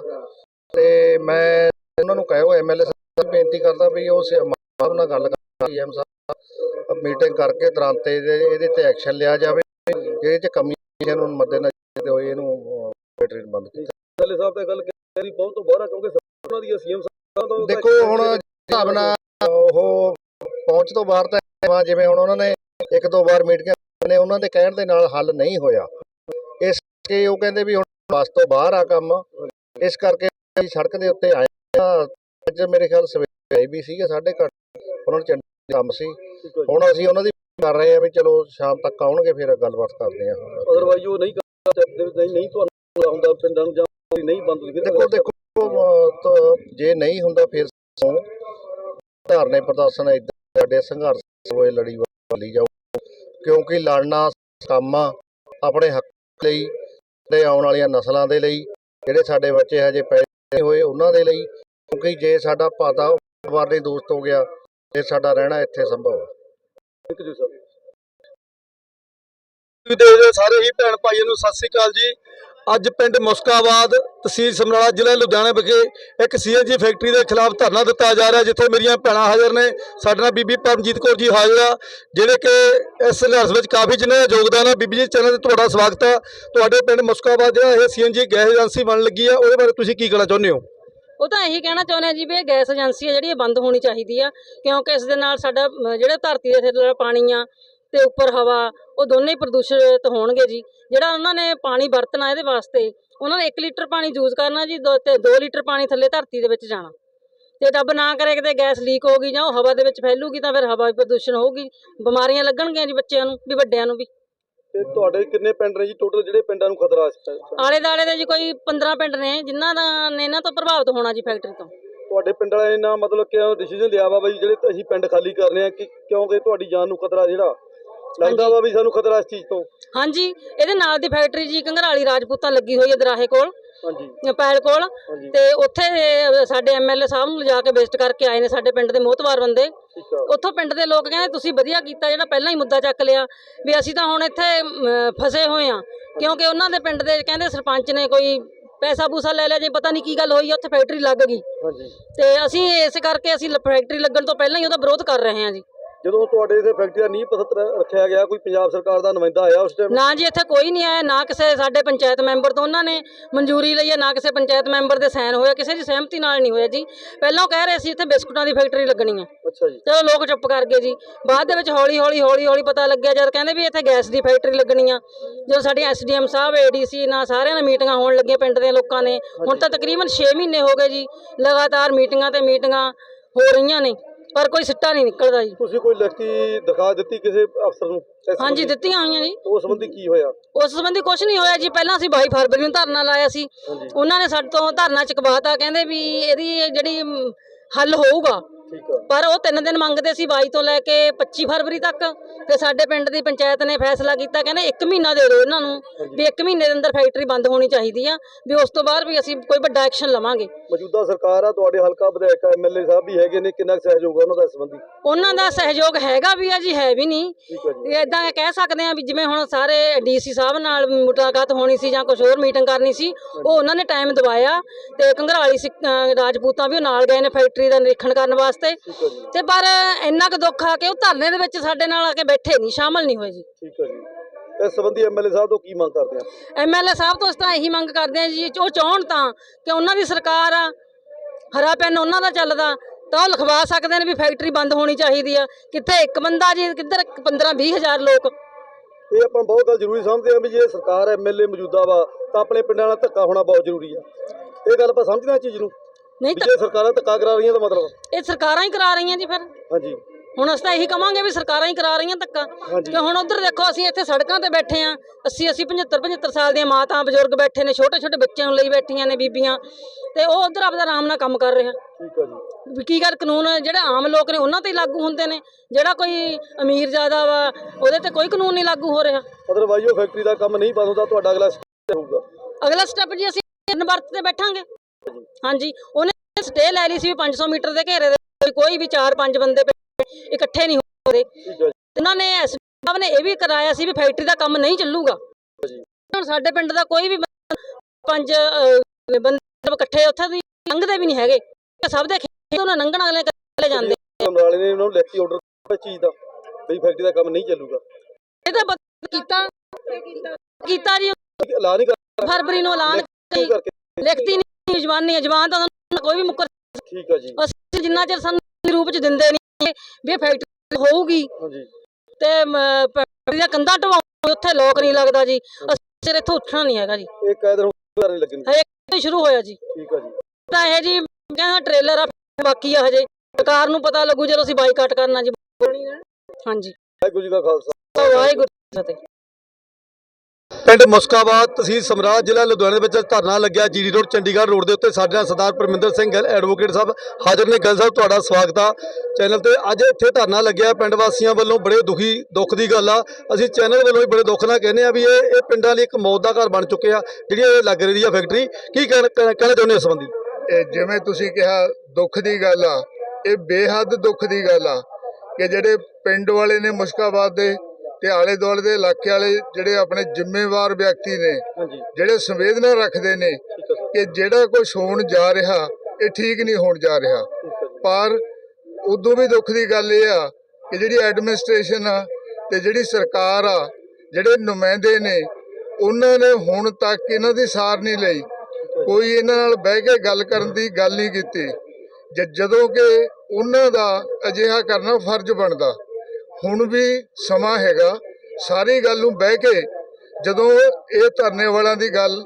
ਤੇ ਮੈਂ ਉਹਨਾਂ ਨੂੰ ਕਹੋ ਐਮਐਲਏ ਸਾਹਿਬ ਬੇਨਤੀ ਕਰਦਾ ਵੀ ਉਹ ਸਾਹਿਬ ਨਾਲ ਗੱਲ ਕਰੀ ਐਮ ਸਾਹਿਬ ਮੀਟਿੰਗ ਕਰਕੇ ਤੁਰੰਤ ਇਹਦੇ ਇਹਦੇ ਤੇ ਐਕਸ਼ਨ ਲਿਆ ਜਾਵੇ। ਇਹ ਚ ਕਮੀਆਂ ਨੂੰ ਮੱਦੇਨਜ਼ਰ ਹੋਏ ਇਹਨੂੰ ਬੈਟਰੀ ਬੰਦ ਕੀਤਾ ਐਮਐਲਏ ਸਾਹਿਬ ਤਾਂ ਗੱਲ ਕਰੀ ਬਹੁਤ ਤੋਂ ਬਾਹਰ ਕਿਉਂਕਿ ਉਹਨਾਂ ਦੀ ਸੀਐਮ ਸਾਹਿਬ ਤੋਂ ਦੇਖੋ ਹੁਣ ਉਹ ਪਹੁੰਚ ਤੋਂ ਬਾਹਰ ਤਾਂ ਜਿਵੇਂ ਹੁਣ ਉਹਨਾਂ ਨੇ ਇੱਕ ਦੋ ਵਾਰ ਮੀਟਿੰਗਾਂ ਨੇ ਉਹਨਾਂ ਦੇ ਕਹਿਣ ਦੇ ਨਾਲ ਹੱਲ ਨਹੀਂ ਹੋਇਆ। ਇਸ ਕਰਕੇ ਉਹ ਕਹਿੰਦੇ ਵੀ ਬਸ ਤੋਂ ਬਾਹਰ ਆ ਕੰਮ। ਇਸ ਕਰਕੇ ਸੜਕ ਦੇ ਉੱਤੇ ਆਏ ਆ ਅੱਜ ਮੇਰੇ ਖਿਆਲ ਸਵੇਰੇ ਵੀ ਸੀਗੇ ਸਾਡੇ ਘਰ ਉਹਨਾਂ ਨੂੰ ਚੰਡੀਗੜ੍ਹ ਕੰਮ ਸੀ। ਹੁਣ ਅਸੀਂ ਉਹਨਾਂ ਦੀ ਕਰ ਰਹੇ ਆ ਵੀ ਚਲੋ ਸ਼ਾਮ ਤੱਕ ਆਉਣਗੇ ਫਿਰ ਗੱਲਬਾਤ ਕਰਦੇ ਆ ਅਦਰਵਾਈਜ਼ ਉਹ ਨਹੀਂ ਨਹੀਂ ਨਹੀਂ ਤੁਹਾਨੂੰ ਆਉਂਦਾ ਪਿੰਡਾਂ ਨੂੰ ਜਾਂ ਨਹੀਂ ਬੰਦ ਹੁੰਦੀ ਦੇਖੋ ਦੇਖੋ ਜੇ ਨਹੀਂ ਹੁੰਦਾ ਫਿਰ ਧਰਨੇ ਪ੍ਰਦਰਸ਼ਨ ਏਦਾਂ ਸਾਡੇ ਸੰਘਰਸ਼ ਹੋਏ ਲੜੀ ਵਾਲੀ ਜਾਊ। ਕਿਉਂਕਿ ਲੜਨਾ ਕੰਮ ਆਪਣੇ ਹੱਕ ਲਈ ਤੇ ਆਉਣ ਵਾਲੀਆਂ ਨਸਲਾਂ ਦੇ ਲਈ, ਜਿਹੜੇ ਸਾਡੇ ਬੱਚੇ ਹਜੇ ਪੈਦਾ ਹੋਏ ਉਹਨਾਂ ਦੇ ਲਈ, ਕਿਉਂਕਿ ਜੇ ਸਾਡਾ ਪਾਤਾ ਵਾਰ ਨਹੀਂ ਦੋਸਤ ਹੋ ਗਿਆ ਫਿਰ ਸਾਡਾ ਰਹਿਣਾ ਇੱਥੇ ਸੰਭਵ ਹੈ। ਇੱਕ ਜੀ ਸਰ। ਦੇ ਸਾਰੇ ਹੀ ਭੈਣ ਭਾਈਆਂ ਨੂੰ ਸਤਿ ਸ੍ਰੀ ਅਕਾਲ ਜੀ। ਅੱਜ ਪਿੰਡ ਮੁਸਕਾਬਾਦ ਤਹਿਸੀਲ ਸਮਰਾਲਾ ਜ਼ਿਲ੍ਹਾ ਲੁਧਿਆਣਾ ਵਿਖੇ ਇੱਕ ਸੀਐਨਜੀ ਫੈਕਟਰੀ ਦੇ ਖਿਲਾਫ ਧਰਨਾ ਦਿੱਤਾ ਜਾ ਰਿਹਾ ਜਿੱਥੇ ਮੇਰੀਆਂ ਭੈਣਾਂ ਹਾਜ਼ਰ ਨੇ। ਸਾਡੇ ਨਾਲ ਬੀਬੀ ਪਰਮਜੀਤ ਕੌਰ ਜੀ ਹਾਜ਼ਰ ਆ ਜਿਹੜੇ ਕਿ ਇਸ ਸੰਘਰਸ਼ ਵਿੱਚ ਕਾਫੀ ਜਿਨ੍ਹਾਂ ਦਾ ਯੋਗਦਾਨ ਹੈ ਬੀਬੀ ਜੀ ਚੈਨਲ ਤੇ ਤੁਹਾਡਾ ਸਵਾਗਤ ਹੈ ਤੁਹਾਡੇ ਪਿੰਡ ਮੁਸਕਾਬਾਦ ਜਿਹੜਾ ਇਹ ਸੀਐਨਜੀ ਗੈਸ ਏਜੰਸੀ ਬਣ ਲੱਗੀ ਆ ਉਹਦੇ ਬਾਰੇ ਤੁਸੀਂ ਕੀ ਕਹਿਣਾ ਚਾਹੁੰਦੇ ਹੋ? ਉਹ ਤਾਂ ਇਹੀ ਕਹਿਣਾ ਚਾਹੁੰਦੇ ਆ ਜੀ ਵੀ ਇਹ ਗੈਸ ਏਜੰਸੀ ਆ ਜਿਹੜੀ ਇਹ ਬੰਦ ਹੋਣੀ ਚਾਹੀਦੀ ਆ ਕਿਉਂਕਿ ਇਸ ਦੇ ਨਾਲ ਸਾਡਾ ਅਮ, ਜਿਹੜਾ ਧਰਤੀ ਦੇ ਥੱਲੇ ਪਾਣੀ ਆ ਤੇ ਉੱਪਰ ਹਵਾ ਉਹ ਦੋਨੇ ਹੀ ਪ੍ਰਦੂਸ਼ਿਤ ਹੋਣਗੇ ਜੀ। ਜਿਹੜਾ ਉਹਨਾਂ ਨੇ ਪਾਣੀ ਵਰਤਣਾ ਇਹਦੇ ਵਾਸਤੇ ਉਹਨਾਂ ਨੇ 1 ਲੀਟਰ ਪਾਣੀ ਯੂਜ਼ ਕਰਨਾ ਜੀ ਦੋ ਤੇ 2 ਲੀਟਰ ਪਾਣੀ ਥੱਲੇ ਧਰਤੀ ਦੇ ਵਿੱਚ ਜਾਣਾ। ਤੇ ਰੱਬ ਨਾ ਕਰੇ ਕਿਤੇ ਗੈਸ ਲੀਕ ਹੋ ਗਈ ਜਾਂ ਉਹ ਹਵਾ ਦੇ ਵਿੱਚ ਫੈਲੂਗੀ ਤਾਂ ਫਿਰ ਹਵਾ ਵੀ ਪ੍ਰਦੂਸ਼ਣ ਹੋਊਗੀ। ਬਿਮਾਰੀਆਂ ਲੱਗਣਗੀਆਂ ਜੀ ਬੱਚਿਆਂ ਨੂੰ ਵੀ ਵੱਡਿਆਂ ਨੂੰ ਵੀ। ਤੇ ਤੁਹਾਡੇ ਕਿੰਨੇ ਪਿੰਡ ਨੇ ਜੀ? ਟੋਟਲ ਜਿਹੜੇ ਪਿੰਡਾਂ ਨੂੰ ਖਤਰਾ ਹੈ ਆਲੇ ਦਾਲੇ ਦੇ ਜੀ ਕੋਈ 15 ਪਿੰਡ ਨੇ ਜਿਨ੍ਹਾਂ ਦਾ ਨੇ ਇਹਨਾਂ ਤੋਂ ਪ੍ਰਭਾਵਿਤ ਹੋਣਾ ਜੀ ਫੈਕਟਰੀ ਤੋਂ। ਤੁਹਾਡੇ ਪਿੰਡ ਵਾਲਿਆਂ ਨੇ ਨਾ ਮਤਲਬ ਕਿ ਡਿਸੀਜਨ ਲਿਆ ਵਾ ਬਈ ਜਿਹੜੇ ਅਸੀਂ ਪਿੰਡ ਖਾਲੀ ਕਰ ਰਹੇ ਆ ਕਿ ਕਿਉਂਕਿ ਤੁਹਾਡੀ ਜਾਨ ਨੂੰ ਖਤਰਾ ਜਿਹੜਾ ਲੱਗਦਾ ਵਾ ਵੀ ਸਾਨੂੰ ਖਤਰਾ ਇਸ ਚੀਜ਼ ਤੋਂ। ਹਾਂਜੀ ਇਹਦੇ ਨਾਲ ਦੀ ਫੈਕਟਰੀ ਜੀ ਘੰਗਰਾਲੀ ਰਾਜਪੂਤਾਂ ਲੱਗੀ ਹੋਈ ਹੈ ਦਰਾਹੇ ਕੋਲ ਹਾਂਜੀ। ਪੈਲ ਕੋਲ ਤੇ ਉੱਥੇ ਸਾਡੇ ਐਮਐਲਏ ਸਾਹਿਬ ਨੂੰ ਲਿਜਾ ਕੇ ਵਿਜ਼ਿਟ ਕਰਕੇ ਆਏ ਨੇ ਸਾਡੇ ਪਿੰਡ ਦੇ ਮੋਹਤਵਾਰ ਬੰਦੇ। ਉੱਥੋਂ ਪਿੰਡ ਦੇ ਲੋਕ ਕਹਿੰਦੇ ਤੁਸੀਂ ਵਧੀਆ ਕੀਤਾ ਜਿਹੜਾ ਪਹਿਲਾਂ ਹੀ ਮੁੱਦਾ ਚੱਕ ਲਿਆ ਵੀ ਅਸੀਂ ਤਾਂ ਹੁਣ ਇੱਥੇ ਫਸੇ ਹੋਏ ਆ। ਕਿਉਂਕਿ ਉਹਨਾਂ ਦੇ ਪਿੰਡ ਦੇ ਕਹਿੰਦੇ ਸਰਪੰਚ ਨੇ ਕੋਈ ਪੈਸਾ ਪੂਸਾ ਲੈ ਲਿਆ ਜੇ ਪਤਾ ਨਹੀਂ ਕੀ ਗੱਲ ਹੋਈ ਉੱਥੇ ਫੈਕਟਰੀ ਲੱਗ ਗਈ। ਹਾਂਜੀ। ਤੇ ਅਸੀਂ ਇਸ ਕਰਕੇ ਅਸੀਂ ਫੈਕਟਰੀ ਲੱਗਣ ਤੋਂ ਪਹਿਲਾਂ ਹੀ ਉਹਦਾ ਵਿਰੋਧ ਕਰ ਰਹੇ ਹਾਂ ਜੀ। ਜਦੋਂ ਤੁਹਾਡੇ ਇਥੇ ਫੈਕਟਰੀ ਦਾ ਨੀਂਹ ਪੱਥਰ ਰੱਖਿਆ ਗਿਆ ਕੋਈ ਪੰਜਾਬ ਸਰਕਾਰ ਦਾ ਨੁਮਾਇੰਦਾ ਆਇਆ ਉਸ ਟਾਈਮ ਨਾ ਜੀ ਇੱਥੇ ਕੋਈ ਨਹੀਂ ਆਇਆ ਨਾ ਕਿਸੇ ਸਾਡੇ ਪੰਚਾਇਤ ਮੈਂਬਰ ਤੋਂ ਉਹਨਾਂ ਨੇ ਮਨਜ਼ੂਰੀ ਲਈ ਹੈ ਨਾ ਕਿਸੇ ਪੰਚਾਇਤ ਮੈਂਬਰ ਦੇ ਸਾਈਨ ਹੋਇਆ ਕਿਸੇ ਦੀ ਸਹਿਮਤੀ ਨਾਲ ਨਹੀਂ ਹੋਇਆ ਜੀ। ਪਹਿਲਾਂ ਕਹਿ ਰਹੇ ਸੀ ਇੱਥੇ ਬਿਸਕੁਟਾਂ ਦੀ ਫੈਕਟਰੀ ਲੱਗਣੀ ਹੈ। ਅੱਛਾ ਜੀ। ਚਲੋ ਲੋਕ ਚੁੱਪ ਕਰ ਗਏ ਜੀ। ਬਾਅਦ ਦੇ ਵਿੱਚ ਹੌਲੀ ਹੌਲੀ ਹੌਲੀ ਹੌਲੀ ਪਤਾ ਲੱਗਿਆ ਜਦ ਕਹਿੰਦੇ ਵੀ ਇੱਥੇ ਗੈਸ ਦੀ ਫੈਕਟਰੀ ਲੱਗਣੀ ਆ। ਜਦੋਂ ਸਾਡੀ ਐਸਡੀਐਮ ਸਾਹਿਬ ਏਡੀਸੀ ਨਾਲ ਸਾਰਿਆਂ ਨਾਲ ਮੀਟਿੰਗਾਂ ਹੋਣ ਲੱਗੀਆਂ ਪਿੰਡ ਦੇ ਲੋਕਾਂ ਨੇ। ਹੁਣ ਤਾਂ ਤਕਰੀਬਨ 6 ਮਹੀਨੇ ਹੋ ਗਏ ਜੀ ਲਗਾਤਾਰ ਮੀਟਿੰਗਾਂ ਤੇ ਮੀਟਿੰਗਾਂ ਹੋ ਰਹੀਆਂ ਨੇ। ਪਰ ਕੋਈ ਸਿੱਟਾ ਨਹੀਂ ਨਿਕਲਦਾ ਜੀ। ਤੁਸੀਂ ਕੋਈ ਲਿਖਤੀ ਦਿਖਾ ਦਿੱਤੀ ਕਿਸੇ ਅਫਸਰ ਨੂੰ? ਇਸ ਹਾਂਜੀ ਸੰਬੰਧੀ? ਦਿੱਤੀਆਂ ਹੋਈਆਂ ਜੀ। ਉਸ ਸੰਬੰਧੀ ਕੀ ਹੋਇਆ? ਉਸ ਸੰਬੰਧੀ ਕੁਝ ਨਹੀਂ ਹੋਇਆ ਜੀ। ਪਹਿਲਾਂ ਅਸੀਂ 22 ਫਰਵਰੀ ਨੂੰ ਧਰਨਾ ਲਾਇਆ ਸੀ। ਹਾਂਜੀ। ਉਹਨਾਂ ਨੇ ਸਾਡੇ ਤੋਂ ਧਰਨਾ ਚੁਕਵਾਤਾ। ਕਹਿੰਦੇ ਵੀ ਇਹਦੀ ਜਿਹੜੀ ਮ, ਹੱਲ ਹੋਊਗਾ ਪਰ ਉਹ ਤਿੰਨ ਦਿਨ ਮੰਗਦੇ ਸੀ 22 ਤੋਂ ਲੈ ਕੇ 25 ਫਰਵਰੀ ਤੱਕ। ਤੇ ਸਾਡੇ ਪਿੰਡ ਦੀ ਪੰਚਾਇਤ ਨੇ ਫੈਸਲਾ ਕੀਤਾ ਕਹਿੰਦੇ 1 ਮਹੀਨਾ ਦੇ ਦਿਓ ਇਹਨਾਂ ਨੂੰ ਵੀ 1 ਮਹੀਨੇ ਦੇ ਅੰਦਰ ਫੈਕਟਰੀ ਬੰਦ ਹੋਣੀ ਚਾਹੀਦੀ ਆ ਵੀ ਉਸ ਤੋਂ ਬਾਅਦ ਵੀ ਅਸੀਂ ਕੋਈ ਵੱਡਾ ਐਕਸ਼ਨ ਲਵਾਂਗੇ। ਮੌਜੂਦਾ ਸਰਕਾਰ ਆ ਤੁਹਾਡੇ ਹਲਕਾ ਵਿਧਾਇਕ ਐਮਐਲਏ ਸਾਹਿਬ ਵੀ ਹੈਗੇ ਨੇ ਕਿੰਨਾ ਸਹਿਯੋਗ ਆ ਉਹਨਾਂ ਦਾ ਸੰਬੰਧੀ? ਉਹਨਾਂ ਦਾ ਸਹਿਯੋਗ ਹੈਗਾ ਵੀ ਆ ਜੀ ਹੈ ਵੀ ਨਹੀਂ। ਇਦਾਂ ਕਹਿ ਸਕਦੇ ਆ ਵੀ ਜਿਵੇਂ ਹੁਣ ਸਾਰੇ ਡੀਸੀ ਸਾਹਿਬ ਨਾਲ ਮੁਲਾਕਾਤ ਹੋਣੀ ਸੀ ਜਾਂ ਕੁਝ ਹੋਰ ਮੀਟਿੰਗ ਕਰਨੀ ਸੀ ਉਹ ਉਹਨਾਂ ਨੇ ਟਾਈਮ ਦਵਾਇਆ ਤੇ ਕੰਗਰਾਲੀ ਰਾਜਪੂਤਾਂ ਵੀ ਉਹ ਨਾਲ ਗਏ ਨੇ ਫੈਕਟਰੀ ਦਾ ਨਿਰੀਖਣ ਕਰਨ ਵਾਸਤੇ। ਆ ਜੀ। ਤੇ ਪਰ ਇੰਨਾ ਕੁ ਦੁੱਖ ਆ ਕਿ ਉਹ ਧਰਨੇ ਦੇ ਵਿੱਚ ਸਾਡੇ ਨਾਲ ਆ ਕੇ ਬੈਠੇ ਨਹੀਂ ਸ਼ਾਮਲ ਨਹੀਂ ਹੋਏ ਜੀ। ਠੀਕ ਆ ਜੀ। ਇਸ ਸੰਬੰਧੀ ਐਮਐਲਏ ਸਾਹਿਬ ਤੋਂ ਕੀ ਮੰਗ ਕਰਦੇ ਆ? ਐਮਐਲਏ ਸਾਹਿਬ ਤੋਂ ਅਸੀਂ ਤਾਂ ਇਹੀ ਮੰਗ ਕਰਦੇ ਆ ਜੀ ਉਹ ਚਾਹਣ ਤਾਂ ਕਿ ਉਹਨਾਂ ਦੀ ਸਰਕਾਰ ਆ ਹਰਾ ਪੈਨ ਉਹਨਾਂ ਦਾ ਚੱਲਦਾ ਤਾਂ ਉਹ ਲਿਖਵਾ ਸਕਦੇ ਨੇ ਵੀ ਫੈਕਟਰੀ ਬੰਦ ਹੋਣੀ ਚਾਹੀਦੀ ਆ। ਕਿੱਥੇ ਇੱਕ ਬੰਦਾ ਜੀ ਕਿੱਧਰ 15 20 ਹਜ਼ਾਰ ਲੋਕ। ਇਹ ਆਪਾਂ ਬਹੁਤ ਗੱਲ ਜ਼ਰੂਰੀ ਸਮਝਦੇ ਆ ਵੀ ਜੇ ਸਰਕਾਰ ਐਮਐਲਏ ਮੌਜੂਦਾ ਵਾ ਤਾਂ ਆਪਣੇ ਪਿੰਡਾਂ ਨਾਲ ਧੱਕਾ ਹੋਣਾ ਬਹੁਤ ਜ਼ਰੂਰੀ ਆ। ਇਹ ਗੱਲ ਆਪਾਂ ਸਮਝਦੇ ਇਸ ਚੀਜ਼ ਨੂੰ। ਨਹੀਂ ਤਾਂ ਜੇ ਸਰਕਾਰਾਂ ਧੱਕਾ ਕਰਾ ਰਹੀਆਂ ਤਾਂ ਮਤਲਬ ਇਹ ਸਰਕਾਰਾਂ ਹੀ ਕਰਾ ਰਹੀਆਂ ਜੀ ਫਿਰ। ਹਾਂਜੀ। ਹੁਣ ਅਸੀਂ ਤਾਂ ਇਹੀ ਕਵਾਂਗੇ ਵੀ ਸਰਕਾਰਾਂ ਹੀ ਕਰਾ ਰਹੀਆਂ ਧੱਕਾ। ਹਾਂਜੀ। ਕਿ ਹੁਣ ਉਧਰ ਦੇਖੋ ਅਸੀਂ ਇੱਥੇ ਸੜਕਾਂ ਤੇ ਬੈਠੇ ਆ 80 80 75 75 ਸਾਲ ਦੀਆਂ ਮਾਤਾਂ ਬਜ਼ੁਰਗ ਬੈਠੇ ਨੇ ਛੋਟੇ ਛੋਟੇ ਬੱਚਿਆਂ ਨੂੰ ਲਈ ਬੈਠੀਆਂ ਨੇ ਬੀਬੀਆਂ। ਤੇ ਉਹ ਉਧਰ ਆਪਦਾ ਆਰਾਮ ਨਾਲ ਕੰਮ ਕਰ ਰਹੇ ਆ ਠੀਕ ਆ ਜੀ। ਵੀ ਕੀ ਗੱਲ ਕਾਨੂੰਨ ਜਿਹੜੇ ਆਮ ਲੋਕ ਨੇ ਉਹਨਾਂ ਤੇ ਹੀ ਲਾਗੂ ਹੁੰਦੇ ਨੇ। ਜਿਹੜਾ ਕੋਈ ਅਮੀਰ ਜ਼ਿਆਦਾ ਵਾ ਉਹਦੇ ਤੇ ਕੋਈ ਕਾਨੂੰਨ ਨਹੀਂ ਲਾਗੂ ਹੋ ਰਿਹਾ। ਅਦਰਵਾਈਜ਼ ਉਹ ਫੈਕਟਰੀ ਦਾ ਕੰਮ ਨਹੀਂ ਬੰਦ ਹੁੰਦਾ ਤੁਹਾਡਾ ਅਗਲਾ step ਹੋਊਗਾ। ਅਗਲਾ ਸਟੈਪ ਜੀ ਅਸੀਂ ਵਰਤ ਤੇ ਬੈਠਾਂਗੇ। ਹਾਂਜੀ ਉਹਨੇ ਸਟੇ ਲੈ ਲਈ ਸੀ ਵੀ 500 ਮੀਟਰ ਦੇ ਘੇਰੇ ਦੇ ਕੋਈ ਵੀ 4-5 ਬੰਦੇ ਪਏ ਇਕੱਠੇ ਨਹੀਂ ਹੋ ਰਹੇ ਉਹਨਾਂ ਨੇ ਸਾਹਿਬ ਨੇ ਇਹ ਵੀ ਕਰਾਇਆ ਸੀ ਵੀ ਫੈਕਟਰੀ ਦਾ ਕੰਮ ਨਹੀਂ ਚੱਲੂਗਾ। ਹੁਣ ਸਾਡੇ ਪਿੰਡ ਦਾ ਕੋਈ ਵੀ ਬੰਦਾ ਪੰਜ ਬੰਦੇ ਇਕੱਠੇ ਉੱਥੇ ਦੀ ਲੰਘਦੇ ਵੀ ਨਹੀਂ ਹੈਗੇ। ਸਭ ਦੇ ਖੇਤ ਉਹਨਾਂ ਲੰਘਣ ਅਗਲੇ ਚਲੇ ਜਾਂਦੇ। ਸਮਰਾਲੇ ਨੇ ਉਹਨਾਂ ਨੂੰ ਲਿਖਤੀ ਆਰਡਰ ਇਸ ਚੀਜ਼ ਦਾ ਵੀ ਫੈਕਟਰੀ ਦਾ ਕੰਮ ਨਹੀਂ ਚੱਲੂਗਾ। ਇਹ ਤਾਂ ਬਦ- ਕੀਤਾ। ਕੀਤਾ ਜੀ। ਐਲਾਨ ਹੀ ਕਰ ਫਰਵਰੀ ਨੂੰ ਐਲਾਨ ਕੀ ਨਹੀਂ ਜਵਾਨੀ ਜਵਾਨ ਤਾਂ ਸਾਨੂੰ ਕੋਈ ਵੀ ਮੁੱਕਰ ਠੀਕ ਆ ਜੀ। ਅਸੀਂ ਜਿੰਨਾ ਚਿਰ ਸਾਨੂੰ ਰੂਪ ਚ ਦਿੰਦੇ ਨਹੀਂ ਵੀ ਇਹ ਫੈਕਟਰੀ ਹੋਊਗੀ। ਹਾਂਜੀ। ਤੇ ਫੈਕਟਰੀ ਦਾ ਕੰਧਾ ਢਵਾਉਂ ਉੱਥੇ ਲੋਕ ਨਹੀਂ ਲੱਗਦਾ ਜੀ। ਅਸੀਂ ਸਿਰ ਇੱਥੋਂ ਉੱਠਣਾ ਨਹੀਂ ਹੈਗਾ ਜੀ। ਇਹ ਕਾਇਦ ਨੂੰ ਕਰਨੇ ਲੱਗਣਗੇ ਹਜੇ ਇੱਥੇ ਸ਼ੁਰੂ ਹੋਇਆ ਜੀ। ਠੀਕ ਆ ਜੀ। ਤਾਂ ਇਹ ਜੀ ਕਹਿੰਦਾ ਟ੍ਰੇਲਰ ਆ ਬਾਕੀ ਆ ਹਜੇ। ਸਰਕਾਰ ਨੂੰ ਪਤਾ ਲੱਗੂ ਜਦੋਂ ਅਸੀਂ ਬਾਈਕਾਟ ਕਰਨਾ ਜੀ। ਹਾਂਜੀ ਵਾਹਿਗੁਰੂ ਜੀ ਕਾ ਖਾਲਸਾ। ਵਾਹਿਗੁਰੂ ਜੀ ਕੀ ਫਤਿਹ। ਪਿੰਡ ਮੁਸਕਾਬਾਦ ਤਹਿਸੀਲ ਸਮਰਾਜ ਜ਼ਿਲ੍ਹਾ ਲੁਧਿਆਣਾ ਦੇ ਵਿੱਚ ਧਰਨਾ ਲੱਗਿਆ। ਜੀਡੀ ਰੋਡ, ਚੰਡੀਗੜ੍ਹ ਰੋਡ ਦੇ ਉੱਤੇ ਸਾਡੇ ਨਾਲ ਸਰਦਾਰ ਪਰਮਿੰਦਰ ਸਿੰਘ ਗਿੱਲ ਐਡਵੋਕੇਟ ਸਾਹਿਬ ਹਾਜ਼ਰ ਨੇ। ਗਿੱਲ ਸਾਹਿਬ, ਤੁਹਾਡਾ ਸਵਾਗਤ ਆ। ਚੈਨਲ ਤੇ ਅੱਜ ਇੱਥੇ ਧਰਨਾ ਲੱਗਿਆ। ਪਿੰਡ ਵਾਸੀਆਂ ਵੱਲੋਂ ਬੜੇ ਦੁਖੀ, ਦੁੱਖ ਦੀ ਗੱਲ ਆ। ਅਸੀਂ ਚੈਨਲ ਵੱਲੋਂ ਵੀ ਬੜੇ ਦੁੱਖ ਨਾਲ ਕਹਿੰਦੇ ਆ ਵੀ ਇਹ ਇਹ ਪਿੰਡਾਂ ਲਈ ਇੱਕ ਮੌਤ ਦਾ ਘਰ ਬਣ ਚੁੱਕਿਆ ਜਿਹੜੀ ਇਹ ਲੱਗ ਰਹੀ ਆ ਫੈਕਟਰੀ ਕੀ ਕਹਿਣਾ ਕਹਿਣਾ ਚਾਹੁੰਦੇ ਹੋ ਇਸ ਸੰਬੰਧੀ? ਇਹ ਜਿਵੇਂ ਤੁਸੀਂ ਕਿਹਾ, ਦੁੱਖ ਦੀ ਗੱਲ ਆ। ਇਹ ਬੇਹੱਦ ਦੁੱਖ ਦੀ ਗੱਲ ਆ ਕਿ ਜਿਹੜੇ ਪਿੰਡ ਵਾਲੇ ਨੇ ਮੁਸ਼ਕਾਬਾਦ ਦੇ ਤੇ ਆਲੇ ਦੁਆਲੇ ਦੇ ਇਲਾਕੇ ਵਾਲੇ ਜਿਹੜੇ ਆਪਣੇ ਜ਼ਿੰਮੇਵਾਰ ਵਿਅਕਤੀ ਨੇ ਜਿਹੜੇ ਸੰਵੇਦਨਾ ਰੱਖਦੇ ਨੇ ਕਿ ਜਿਹੜਾ ਕੁਝ ਹੋਣ ਜਾ ਰਿਹਾ ਇਹ ਠੀਕ ਨਹੀਂ ਹੋਣ ਜਾ ਰਿਹਾ। ਪਰ ਉਦੋਂ ਵੀ ਦੁੱਖ ਦੀ ਗੱਲ ਇਹ ਆ ਕਿ ਜਿਹੜੀ ਐਡਮਿਨਿਸਟ੍ਰੇਸ਼ਨ ਆ ਤੇ ਜਿਹੜੀ ਸਰਕਾਰ ਆ ਜਿਹੜੇ ਨੁਮਾਇੰਦੇ ਨੇ ਉਹਨਾਂ ਨੇ ਹੁਣ ਤੱਕ ਇਹਨਾਂ ਦੀ ਸਾਰ ਨਹੀਂ ਲਈ। ਕੋਈ ਇਹਨਾਂ ਨਾਲ ਬਹਿ ਕੇ ਗੱਲ ਕਰਨ ਦੀ ਗੱਲ ਨਹੀਂ ਕੀਤੀ। ਜਦੋਂ ਕਿ ਉਹਨਾਂ ਦਾ ਅਜਿਹਾ ਕਰਨਾ ਫਰਜ਼ ਬਣਦਾ। ਹੁਣ ਵੀ ਸਮਾਂ ਹੈਗਾ। ਸਾਰੀ ਗੱਲ ਨੂੰ ਬਹਿ ਕੇ ਜਦੋਂ ਇਹ ਧਰਨੇ ਵਾਲਿਆਂ ਦੀ ਗੱਲ,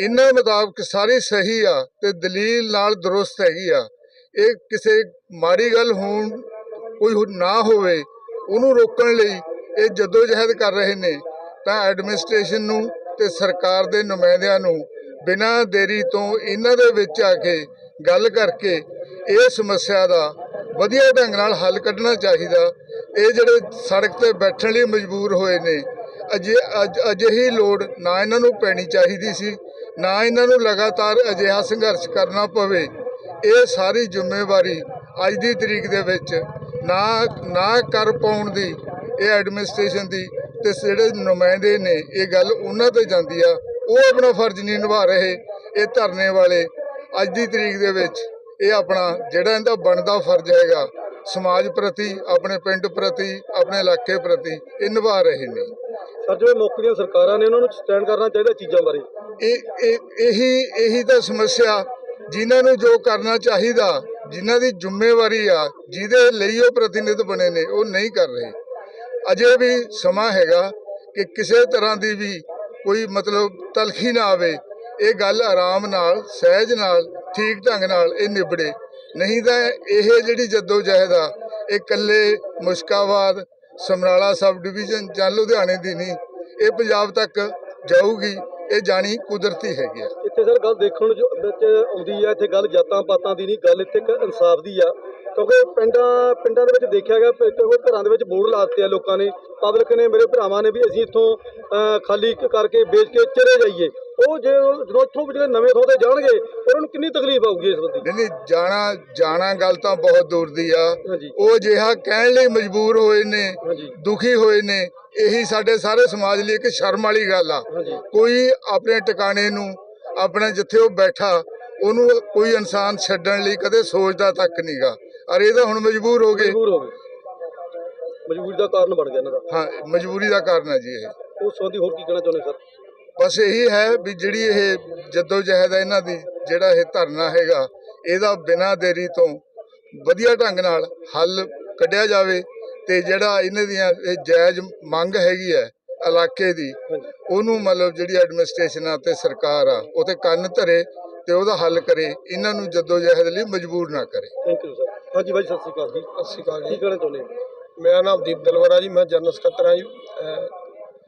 ਇਹਨਾਂ ਮੁਤਾਬਕ ਸਾਰੀ ਸਹੀ ਆ ਤੇ ਦਲੀਲ ਨਾਲ ਦਰੁਸਤ ਹੈਗੀ ਆ। ਇਹ ਕਿਸੇ ਮਾੜੀ ਗੱਲ ਹੋਣ, ਕੋਈ ਨਾ ਹੋਵੇ, ਉਹਨੂੰ ਰੋਕਣ ਲਈ ਇਹ ਜਦੋਜਹਿਦ ਕਰ ਰਹੇ ਨੇ। ਤਾਂ ਐਡਮਿਨਿਸਟ੍ਰੇਸ਼ਨ ਨੂੰ ਤੇ ਸਰਕਾਰ ਦੇ ਨੁਮਾਇੰਦਿਆਂ ਨੂੰ ਬਿਨਾਂ ਦੇਰੀ ਤੋਂ ਇਹਨਾਂ ਦੇ ਵਿੱਚ ਆ ਕੇ ਗੱਲ ਕਰਕੇ ਇਹ ਸਮੱਸਿਆ ਦਾ ਵਧੀਆ ਢੰਗ ਨਾਲ ਹੱਲ ਕੱਢਣਾ ਚਾਹੀਦਾ। ਇਹ ਜਿਹੜੇ ਸੜਕ ਤੇ ਬੈਠਣ ਲਈ ਮਜਬੂਰ ਹੋਏ ਨੇ, ਅਜੇ, ਅਜ- ਅਜਿਹੀ ਲੋੜ ਨਾ ਇਹਨਾਂ ਨੂੰ ਪੈਣੀ ਚਾਹੀਦੀ ਸੀ, ਨਾ ਇਹਨਾਂ ਨੂੰ ਲਗਾਤਾਰ ਅਜਿਹਾ ਸੰਘਰਸ਼ ਕਰਨਾ ਪਵੇ। ਇਹ ਸਾਰੀ ਜ਼ਿੰਮੇਵਾਰੀ ਅੱਜ ਦੀ ਤਰੀਕ ਦੇ ਵਿੱਚ ਨਾ ਨਾ ਕਰ ਪਾਉਣ ਦੀ, ਇਹ ਐਡਮਿਨਿਸਟ੍ਰੇਸ਼ਨ ਦੀ ਤੇ ਜਿਹੜੇ ਨੁਮਾਇੰਦੇ ਨੇ, ਇਹ ਗੱਲ ਉਹਨਾਂ ਤੇ ਜਾਂਦੀ ਆ, ਉਹ ਆਪਣਾ ਫਰਜ਼ ਨਹੀਂ ਨਿਭਾ ਰਹੇ, ਇਹ ਧਰਨੇ ਵਾਲੇ। ਅੱਜ ਦੀ ਤਰੀਕ ਦੇ ਵਿੱਚ ਇਹ ਆਪਣਾ ਜਿਹੜਾ ਇਹਦਾ ਬਣਦਾ ਫਰਜ਼ ਹੈਗਾ ਸਮਾਜ ਪ੍ਰਤੀ ਆਪਣੇ ਪਿੰਡ ਪ੍ਰਤੀ ਆਪਣੇ ਇਲਾਕੇ ਪ੍ਰਤੀ ਇਹ ਨਿਭਾ ਰਹੇ ਨੇ। ਸਰ ਜਿਹੜੇ ਮੁੱਖ ਦੀਆਂ ਸਰਕਾਰਾਂ ਨੇ ਉਹਨਾਂ ਨੂੰ ਸਟੈਂਡ ਕਰਨਾ ਚਾਹੀਦਾ ਚੀਜ਼ਾਂ ਬਾਰੇ। ਇਹ ਇਹ- ਇਹੀ ਇਹੀ ਤਾਂ ਸਮੱਸਿਆ ਜਿਨ੍ਹਾਂ ਨੂੰ ਜੋ ਕਰਨਾ ਚਾਹੀਦਾ ਜਿਨ੍ਹਾਂ ਦੀ ਜ਼ਿੰਮੇਵਾਰੀ ਆ ਜਿਹਦੇ ਲਈ ਉਹ ਪ੍ਰਤੀਨਿਧ ਬਣੇ ਨੇ ਉਹ ਨਹੀਂ ਕਰ ਰਹੇ। ਅਜੇ ਵੀ ਸਮਾਂ ਹੈਗਾ ਕਿ ਕਿਸੇ ਤਰ੍ਹਾਂ ਦੀ ਵੀ ਕੋਈ ਮਤਲਬ ਤਲਖੀ ਨਾ ਆਵੇ ਇਹ ਗੱਲ ਆਰਾਮ ਨਾਲ ਸਹਿਜ ਨਾਲ ਠੀਕ ਢੰਗ ਨਾਲ ਇਹ ਨਿਬੜੇ। ਨਹੀਂ ਤਾਂ ਇਹ ਜਿਹੜੀ ਜੱਦੋ ਜਹਿਦ ਆ, ਇਹ ਇਕੱਲੇ ਮੁਸ਼ਕਾਬਾਦ, ਸਮਰਾਲਾ ਸਬ ਡਿਵੀਜ਼ਨ ਜਾਂ ਲੁਧਿਆਣੇ ਦੀ ਨਹੀਂ, ਇਹ ਪੰਜਾਬ ਤੱਕ ਜਾਊਗੀ, ਇਹ ਜਾਣੀ ਕੁਦਰਤੀ ਹੈਗੀ ਆ। ਇੱਥੇ ਸਰ ਗੱਲ ਦੇਖਣ ਜੋ ਵਿੱਚ ਆਉਂਦੀ ਆ, ਇੱਥੇ ਗੱਲ ਜਾਤਾਂ ਪਾਤਾਂ ਦੀ ਨਹੀਂ, ਗੱਲ ਇੱਥੇ ਇੱਕ ਇਨਸਾਫ ਦੀ ਆ। ਕਿਉਂਕਿ ਪਿੰਡਾਂ ਪਿੰਡਾਂ ਦੇ ਵਿੱਚ ਦੇਖਿਆ ਗਿਆ ਕਿਉਂਕਿ ਘਰਾਂ ਦੇ ਵਿੱਚ ਬੋਰਡ ਲਾ ਦਿੱਤੇ ਆ ਲੋਕਾਂ ਨੇ। ਪਬਲਿਕ ਨੇ, ਮੇਰੇ ਭਰਾਵਾਂ ਨੇ ਵੀ ਅਸੀਂ ਇੱਥੋਂ ਖਾਲੀ ਕਰਕੇ ਵੇਚ ਕੇ ਚਲੇ ਜਾਈਏ। ਉਹ ਜੇ ਜਦੋਂ ਇੱਥੋਂ ਜਿਹੜੇ ਨਵੇਂ ਤੇ ਜਾਣਗੇ ਉਹਨਾਂ ਨੂੰ ਕਿੰਨੀ ਤਕਲੀਫ ਆਊਗੀ ਇਸ ਬੰਦੀ ਨਹੀਂ ਨਹੀਂ ਜਾਣਾ ਜਾਣਾ ਗੱਲ ਤਾਂ ਬਹੁਤ ਦੂਰ ਦੀ ਆ। ਹਾਂਜੀ। ਉਹ ਜਿਹਾ ਕਹਿਣ ਲਈ ਮਜਬੂਰ ਹੋਏ ਨੇ ਹਾਂਜੀ। ਦੁਖੀ ਹੋਏ ਨੇ ਇਹੀ ਸਾਡੇ ਸਾਰੇ ਸਮਾਜ ਲਈ ਇੱਕ ਸ਼ਰਮ ਵਾਲੀ ਗੱਲ ਆ। ਹਾਂਜੀ। ਕੋਈ ਆਪਣੇ ਟਿਕਾਣੇ ਨੂੰ ਆਪਣੇ ਜਿੱਥੇ ਉਹ ਬੈਠਾ ਉਹਨੂੰ ਕੋਈ ਇਨਸਾਨ ਛੱਡਣ ਲਈ ਕਦੇ ਸੋਚਦਾ ਤੱਕ ਨਹੀਂਗਾ ਅਰੇ ਇਹ ਤਾਂ ਹੁਣ ਮਜਬੂਰ ਹੋ ਗਏ। ਮਜਬੂਰ ਹੋ ਗਏ। ਮਜਬੂਰੀ ਦਾ ਕਾਰਨ ਬਣ ਗਿਆ ਇਹਨਾਂ ਦਾ। ਹਾਂ ਮਜਬੂਰੀ ਦਾ ਕਾਰਨ ਹੈ ਜੀ ਇਹ। ਉਸ ਸੰਬੰਧੀ ਹੋਰ ਕੀ ਕਹਿਣਾ ਚਾਹੁੰਦੇ ਸਰ? ਬਸ ਇਹੀ ਹੈ ਵੀ ਜਿਹੜੀ ਇਹ ਜੱਦੋ ਜਹਿਦ ਹੈ ਇਹਨਾਂ ਦੀ ਜਿਹੜਾ ਇਹ ਧਰਨਾ ਹੈਗਾ ਇਹਦਾ ਬਿਨਾਂ ਦੇਰੀ ਤੋਂ ਵਧੀਆ ਢੰਗ ਨਾਲ ਹੱਲ ਕੱਢਿਆ ਜਾਵੇ ਤੇ ਜਿਹੜਾ ਇਹਨਾਂ ਦੀਆਂ ਇਹ ਜਾਇਜ਼ ਮੰਗ ਹੈਗੀ ਹੈ ਇਲਾਕੇ ਦੀ ਉਹਨੂੰ ਮਤਲਬ ਜਿਹੜੀ ਐਡਮਿਨਿਸਟ੍ਰੇਸ਼ਨ ਆ ਤੇ ਸਰਕਾਰ ਆ ਉਹ ਤੇ ਕੰਨ ਧਰੇ ਤੇ ਉਹਦਾ ਹੱਲ ਕਰੇ ਇਹਨਾਂ ਨੂੰ ਜੱਦੋ ਜਹਿਦ ਲਈ ਮਜਬੂਰ ਨਾ ਕਰੇ। ਥੈਂਕ ਯੂ ਸਰ ਹਾਂਜੀ ਬਾਈ ਸਤਿ ਸ਼੍ਰੀ ਅਕਾਲ ਜੀ। ਸਤਿ ਸ਼੍ਰੀ ਅਕਾਲ ਕੀ ਜੀ। ਕਹਿਣਾ ਚਾਹੁੰਦੇ ਹੋ ਮੇਰਾ ਨਾਮ ਦੀਪ ਦਲਵਰ ਜੀ ਮੈਂ ਜਨਰਲ ਸਕੱਤਰ ਆ ਜੀ।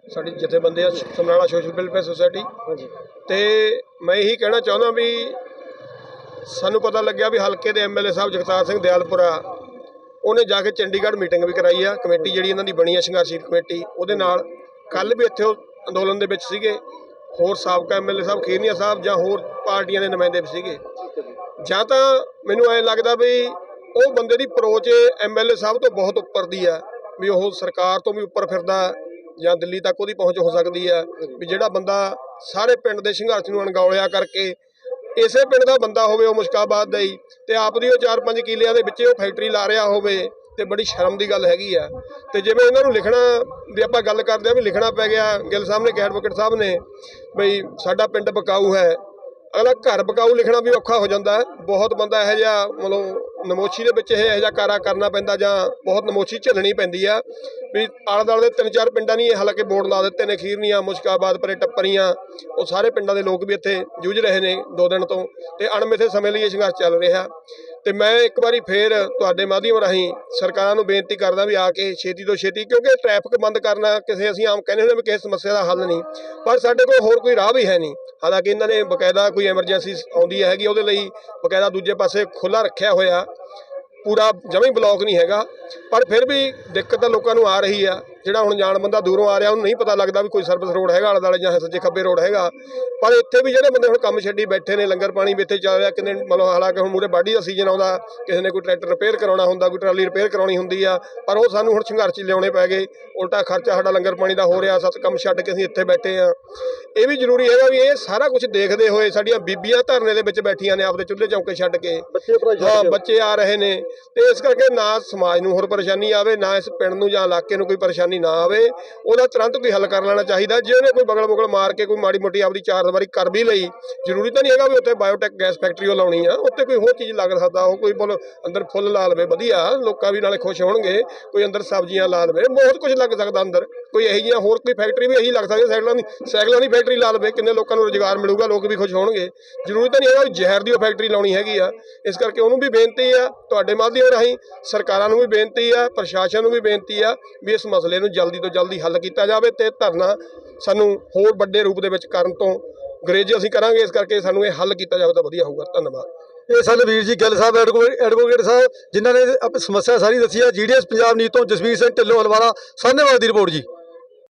ਸਾਡੀ ਜਥੇਬੰਦੀ ਆ ਸਮਰਾਲਾ ਸੋਸ਼ਲ ਵੈਲਫੇਅਰ ਸੁਸਾਇਟੀ। ਤੇ ਮੈਂ ਇਹੀ ਕਹਿਣਾ ਚਾਹੁੰਦਾ ਵੀ ਸਾਨੂੰ ਪਤਾ ਲੱਗਿਆ ਵੀ ਹਲਕੇ ਦੇ ਐਮਐਲਏ ਸਾਹਿਬ ਜਗਤਾਰ ਸਿੰਘ ਦਿਆਲਪੁਰਾ ਉਹਨੇ ਜਾ ਕੇ ਚੰਡੀਗੜ੍ਹ ਮੀਟਿੰਗ ਵੀ ਕਰਾਈ ਆ। ਕਮੇਟੀ ਜਿਹੜੀ ਇਹਨਾਂ ਦੀ ਬਣੀ ਆ ਸੰਘਰਸ਼ੀ ਕਮੇਟੀ ਉਹਦੇ ਨਾਲ ਕੱਲ ਵੀ ਇੱਥੇ ਉਹ ਅੰਦੋਲਨ ਦੇ ਵਿੱਚ ਸੀਗੇ। ਹੋਰ ਸਾਬਕਾ ਐਮਐਲਏ ਸਾਹਿਬ ਖੀਰਨੀਆ ਸਾਹਿਬ ਜਾਂ ਹੋਰ ਪਾਰਟੀਆਂ ਦੇ ਨੁਮਾਇੰਦੇ ਵੀ ਸੀਗੇ। ਜਾਂ ਤਾਂ ਮੈਨੂੰ ਐਂ ਲੱਗਦਾ ਵੀ ਉਹ ਬੰਦੇ ਦੀ ਅਪਰੋਚ ਐਮਐਲਏ ਸਾਹਿਬ ਤੋਂ ਬਹੁਤ ਉੱਪਰ ਦੀ ਆ ਵੀ ਉਹ ਸਰਕਾਰ ਤੋਂ ਵੀ ਉੱਪਰ ਫਿਰਦਾ। ਜਾਂ ਦਿੱਲੀ ਤੱਕ ਉਹਦੀ ਪਹੁੰਚ ਹੋ ਸਕਦੀ ਹੈ, ਵੀ ਜਿਹੜਾ ਬੰਦਾ ਸਾਰੇ ਪਿੰਡ ਦੇ ਸੰਘਰਸ਼ ਨੂੰ ਅਣਗੌਲਿਆ ਕਰਕੇ ਇਸੇ ਪਿੰਡ ਦਾ ਬੰਦਾ ਹੋਵੇ ਉਹ ਮੁਸ਼ਕਾਬਾਦ ਦਾ ਹੀ, ਤੇ ਆਪ ਦੀ ਉਹ 4-5 ਕਿਲਿਆਂ ਦੇ ਵਿੱਚ ਉਹ ਫੈਕਟਰੀ ਲਾ ਰਿਹਾ ਹੋਵੇ, ਤੇ ਬੜੀ ਸ਼ਰਮ ਦੀ ਗੱਲ ਹੈਗੀ ਆ। ਤੇ ਜਿਵੇਂ ਇਹਨਾਂ ਨੂੰ ਲਿਖਣਾ ਵੀ ਆਪਾਂ ਗੱਲ ਕਰਦੇ ਆ ਵੀ ਲਿਖਣਾ ਪੈ ਗਿਆ, ਗਿੱਲ ਸਾਹਿਬ ਨੇ ਕਿ ਐਡਵੋਕੇਟ ਸਾਹਿਬ ਨੇ, ਬਈ ਸਾਡਾ ਪਿੰਡ ਬਕਾਊ ਹੈ। ਅਗਲਾ ਘਰ ਬਕਾਊ ਲਿਖਣਾ ਵੀ ਔਖਾ ਹੋ ਜਾਂਦਾ ਬਹੁਤ ਬੰਦਾ ਇਹੋ ਜਿਹਾ ਮਤਲਬ ਨਮੋਸ਼ੀ ਦੇ ਵਿੱਚ ਇਹ ਇਹੋ ਜਿਹਾ ਕਾਰਾ ਕਰਨਾ ਪੈਂਦਾ ਜਾਂ ਬਹੁਤ ਨਮੋਸ਼ੀ ਝੱਲਣੀ ਪੈਂਦੀ ਆ, ਵੀ ਆਲੇ ਦੁਆਲੇ ਦੇ ਤਿੰਨ ਚਾਰ ਪਿੰਡਾਂ ਨਹੀਂ ਇਹ ਹਾਲਾਂਕਿ ਬੋਰਡ ਲਾ ਦਿੱਤੇ ਨੇ, ਖੀਰਨੀਆਂ, ਮੁਸ਼ਕਾਬਾਦ, ਪਰੇ ਟੱਪਰੀਆਂ, ਉਹ ਸਾਰੇ ਪਿੰਡਾਂ ਦੇ ਲੋਕ ਵੀ ਇੱਥੇ ਜੂਝ ਰਹੇ ਨੇ ਦੋ ਦਿਨ ਤੋਂ ਤੇ ਅਣਮਿੱਥੇ ਸਮੇਂ ਲਈ ਇਹ ਸੰਘਰਸ਼ ਚੱਲ ਰਿਹਾ। ਤੇ ਮੈਂ ਇੱਕ ਵਾਰੀ ਫੇਰ ਤੁਹਾਡੇ ਮਾਧਿਅਮ ਰਾਹੀਂ ਸਰਕਾਰਾਂ ਨੂੰ ਬੇਨਤੀ ਕਰਦਾ ਵੀ ਆ ਕੇ ਛੇਤੀ ਤੋਂ ਛੇਤੀ, ਕਿਉਂਕਿ ਟ੍ਰੈਫਿਕ ਬੰਦ ਕਰਨਾ ਕਿਸੇ ਅਸੀਂ ਆਮ ਕਹਿੰਦੇ ਹੁੰਦੇ ਵੀ ਕਿਸੇ ਸਮੱਸਿਆ ਦਾ ਹੱਲ ਨਹੀਂ, ਪਰ ਸਾਡੇ ਕੋਲ ਹੋਰ ਕੋਈ ਰਾਹ ਵੀ ਹੈ ਨਹੀਂ। ਹਾਲਾਂਕਿ ਇਹਨਾਂ ਨੇ ਬਕਾਇਦਾ ਕੋਈ ਐਮਰਜੈਂਸੀ ਆਉਂਦੀ ਹੈਗੀ, ਉਹਦੇ ਲਈ ਬਕਾਇਦਾ ਦੂਜੇ ਪਾਸੇ ਖੁੱਲਾ ਰੱਖਿਆ ਹੋਇਆ। ਪੂਰਾ ਜਮੀ ਬਲੌਕ ਨਹੀਂ ਹੈਗਾ, ਪਰ ਫਿਰ ਵੀ ਦਿੱਕਤ ਤਾਂ ਲੋਕਾਂ ਨੂੰ ਆ ਰਹੀ ਆ। ਜਿਹੜਾ ਹੁਣ ਜਾਣ ਬੰਦਾ ਦੂਰੋਂ ਆ ਰਿਹਾ ਉਹਨੂੰ ਨਹੀਂ ਪਤਾ ਲੱਗਦਾ ਵੀ ਕੋਈ ਸਰਵਿਸ ਰੋਡ ਹੈਗਾ ਆਲੇ ਦੁਆਲੇ ਜਾਂ ਸੱਜੇ ਖੱਬੇ ਰੋਡ ਹੈਗਾ। ਪਰ ਇੱਥੇ ਵੀ ਜਿਹੜੇ ਬੰਦੇ ਹੁਣ ਕੰਮ ਛੱਡੀ ਬੈਠੇ ਨੇ ਲੰਗਰ ਪਾਣੀ ਵੀ ਇੱਥੇ ਚੱਲ ਰਿਹਾ ਕਿੰਨੇ ਮਤਲਬ ਹਾਲਾਂਕਿ ਹੁਣ ਮੂਰੇ ਬਾਡੀ ਦਾ ਸੀਜ਼ਨ ਆਉਂਦਾ ਕਿਸੇ ਨੇ ਕੋਈ ਟਰੈਕਟਰ ਰਿਪੇਅਰ ਕਰਾਉਣਾ ਹੁੰਦਾ ਕੋਈ ਟਰਾਲੀ ਰਿਪੇਅਰ ਕਰਾਉਣੀ ਹੁੰਦੀ ਆ ਪਰ ਉਹ ਸਾਨੂੰ ਹੁਣ ਸੰਘਰਸ਼ ਲਿਆਉਣੇ ਪੈ ਗਏ। ਉਲਟਾ ਖਰਚਾ ਸਾਡਾ ਲੰਗਰ ਪਾਣੀ ਦਾ ਹੋ ਰਿਹਾ ਸੱਤ ਕੰਮ ਛੱਡ ਕੇ ਅਸੀਂ ਇੱਥੇ ਬੈਠੇ ਆ। ਇਹ ਵੀ ਜ਼ਰੂਰੀ ਹੈਗਾ ਵੀ ਇਹ ਸਾਰਾ ਕੁਝ ਦੇਖਦੇ ਹੋਏ ਸਾਡੀਆਂ ਬੀਬੀਆਂ ਧਰਨੇ ਦੇ ਵਿੱਚ ਬੈਠੀਆਂ ਨੇ ਆਪਦੇ ਚੁੱਲ੍ਹੇ ਚੌਂਕੇ ਛੱਡ ਕੇ। ਹਾਂ ਬੱਚੇ ਆ ਰਹੇ ਨੇ। ਤੇ ਇਸ ਕਰਕੇ ਨਾ ਸਮਾਜ ਨੂੰ ਹੋਰ ਪਰੇਸ਼ਾਨੀ ਆਵੇ ਨਾ ਇਸ ਪਿੰਡ ਨੂੰ ਜਾਂ ਇਲਾਕੇ ਨੂੰ ਕੋਈ ਪਰੇਸ਼ਾਨੀ ਨਾ ਆਵੇ, ਉਹਦਾ ਤੁਰੰਤ ਕੋਈ ਹੱਲ ਕਰ ਲੈਣਾ ਚਾਹੀਦਾ। ਜੇ ਉਹਨੇ ਕੋਈ ਬਗਲ ਬਗਲ ਮਾਰ ਕੇ ਕੋਈ ਮਾੜੀ ਮੋਟੀ ਆਪਦੀ ਚਾਰ ਦੀਵਾਰੀ ਕਰ ਵੀ ਲਈ, ਜ਼ਰੂਰੀ ਤਾਂ ਨਹੀਂ ਹੈਗਾ ਵੀ ਉੱਥੇ ਬਾਇਓਟੈਕ ਗੈਸ ਫੈਕਟਰੀ ਉਹ ਲਾਉਣੀ ਆ। ਉੱਥੇ ਕੋਈ ਹੋਰ ਚੀਜ਼ ਲੱਗ ਸਕਦਾ, ਉਹ ਕੋਈ ਬੋਲ ਅੰਦਰ ਫੁੱਲ ਲਾ ਲਵੇ, ਵਧੀਆ। ਲੋਕਾਂ ਵੀ ਨਾਲੇ ਖੁਸ਼ ਹੋਣਗੇ, ਕੋਈ ਅੰਦਰ ਸਬਜ਼ੀਆਂ ਲਾ ਲਵੇ, ਬਹੁਤ ਕੁਝ ਲੱਗ ਸਕਦਾ ਅੰਦਰ। ਕੋਈ ਇਹੋ ਜਿਹੀਆਂ ਹੋਰ ਕੋਈ ਫੈਕਟਰੀ ਵੀ ਇਹੀ ਲੱਗ ਸਕਦੀ ਸਾਈਕਲਾਂ ਦੀ ਸਾਈਕਲਾਂ ਦੀ ਫੈਕਟਰੀ ਲਾ ਲਵੇ, ਕਿੰਨੇ ਲੋਕਾਂ ਨੂੰ ਰੋਜ਼ਗਾਰ ਮਿਲੂਗਾ, ਲੋਕ ਵੀ ਖੁਸ਼ ਹੋਣਗੇ। ਜ਼ਰੂਰੀ ਤਾਂ ਨਹੀਂ ਹੈਗਾ ਵੀ ਜ਼ਹਿਰ ਦੀ ਉਹ ਫੈਕਟਰੀ ਲਾਉਣੀ ਹੈਗੀ ਆ। ਇਸ ਕਰਕੇ ਉਹਨੂੰ ਵੀ ਬੇਨਤੀ ਆ, ਤੁਹਾਡੇ ਮਾਧਿਅਮ ਰਾਹੀਂ ਸਰਕਾਰਾਂ ਨੂੰ ਵੀ ਬੇਨਤੀ ਆ, ਪ੍ਰਸ਼ਾਸਨ ਨੂੰ ਵੀ ਬੇਨਤੀ ਆ, ਵੀ ਇਸ ਮਸਲੇ ਨੂੰ ਜਲਦੀ ਤੋਂ ਜਲਦੀ ਹੱਲ ਕੀਤਾ ਜਾਵੇ ਤੇ ਧਰਨਾ ਸਾਨੂੰ ਹੋਰ ਵੱਡੇ ਰੂਪ ਦੇ ਵਿੱਚ ਕਰਨ ਤੋਂ ਗਰੇਜ ਅਸੀਂ ਕਰਾਂਗੇ, ਇਸ ਕਰਕੇ ਸਾਨੂੰ ਇਹ ਹੱਲ ਕੀਤਾ ਜਾਵੇ ਤਾਂ ਵਧੀਆ ਹੋਊਗਾ। ਧੰਨਵਾਦ। ਇਹ ਸਨ ਵੀਰ ਜੀ ਗਿੱਲ ਸਾਹਿਬ ਐਡਵੋਕੇਟ ਐਡਵੋਕੇਟ ਸਾਹਿਬ, ਜਿਨ੍ਹਾਂ ਨੇ ਆਪਣੀ ਸਮੱਸਿਆ ਸਾਰੀ ਦੱਸੀ ਹੈ ਜੀਡੀਐਸ ਪੰਜਾਬ ਨੀਤ ਤੋਂ ਜਸਵੀਰ ਸਿੰਘ ਢਿੱਲੋਂ ਹਲਵਾਰਾ ਸਾਹਨੇਵਾਲ ਦੀ ਰਿਪੋਰਟ ਜੀ।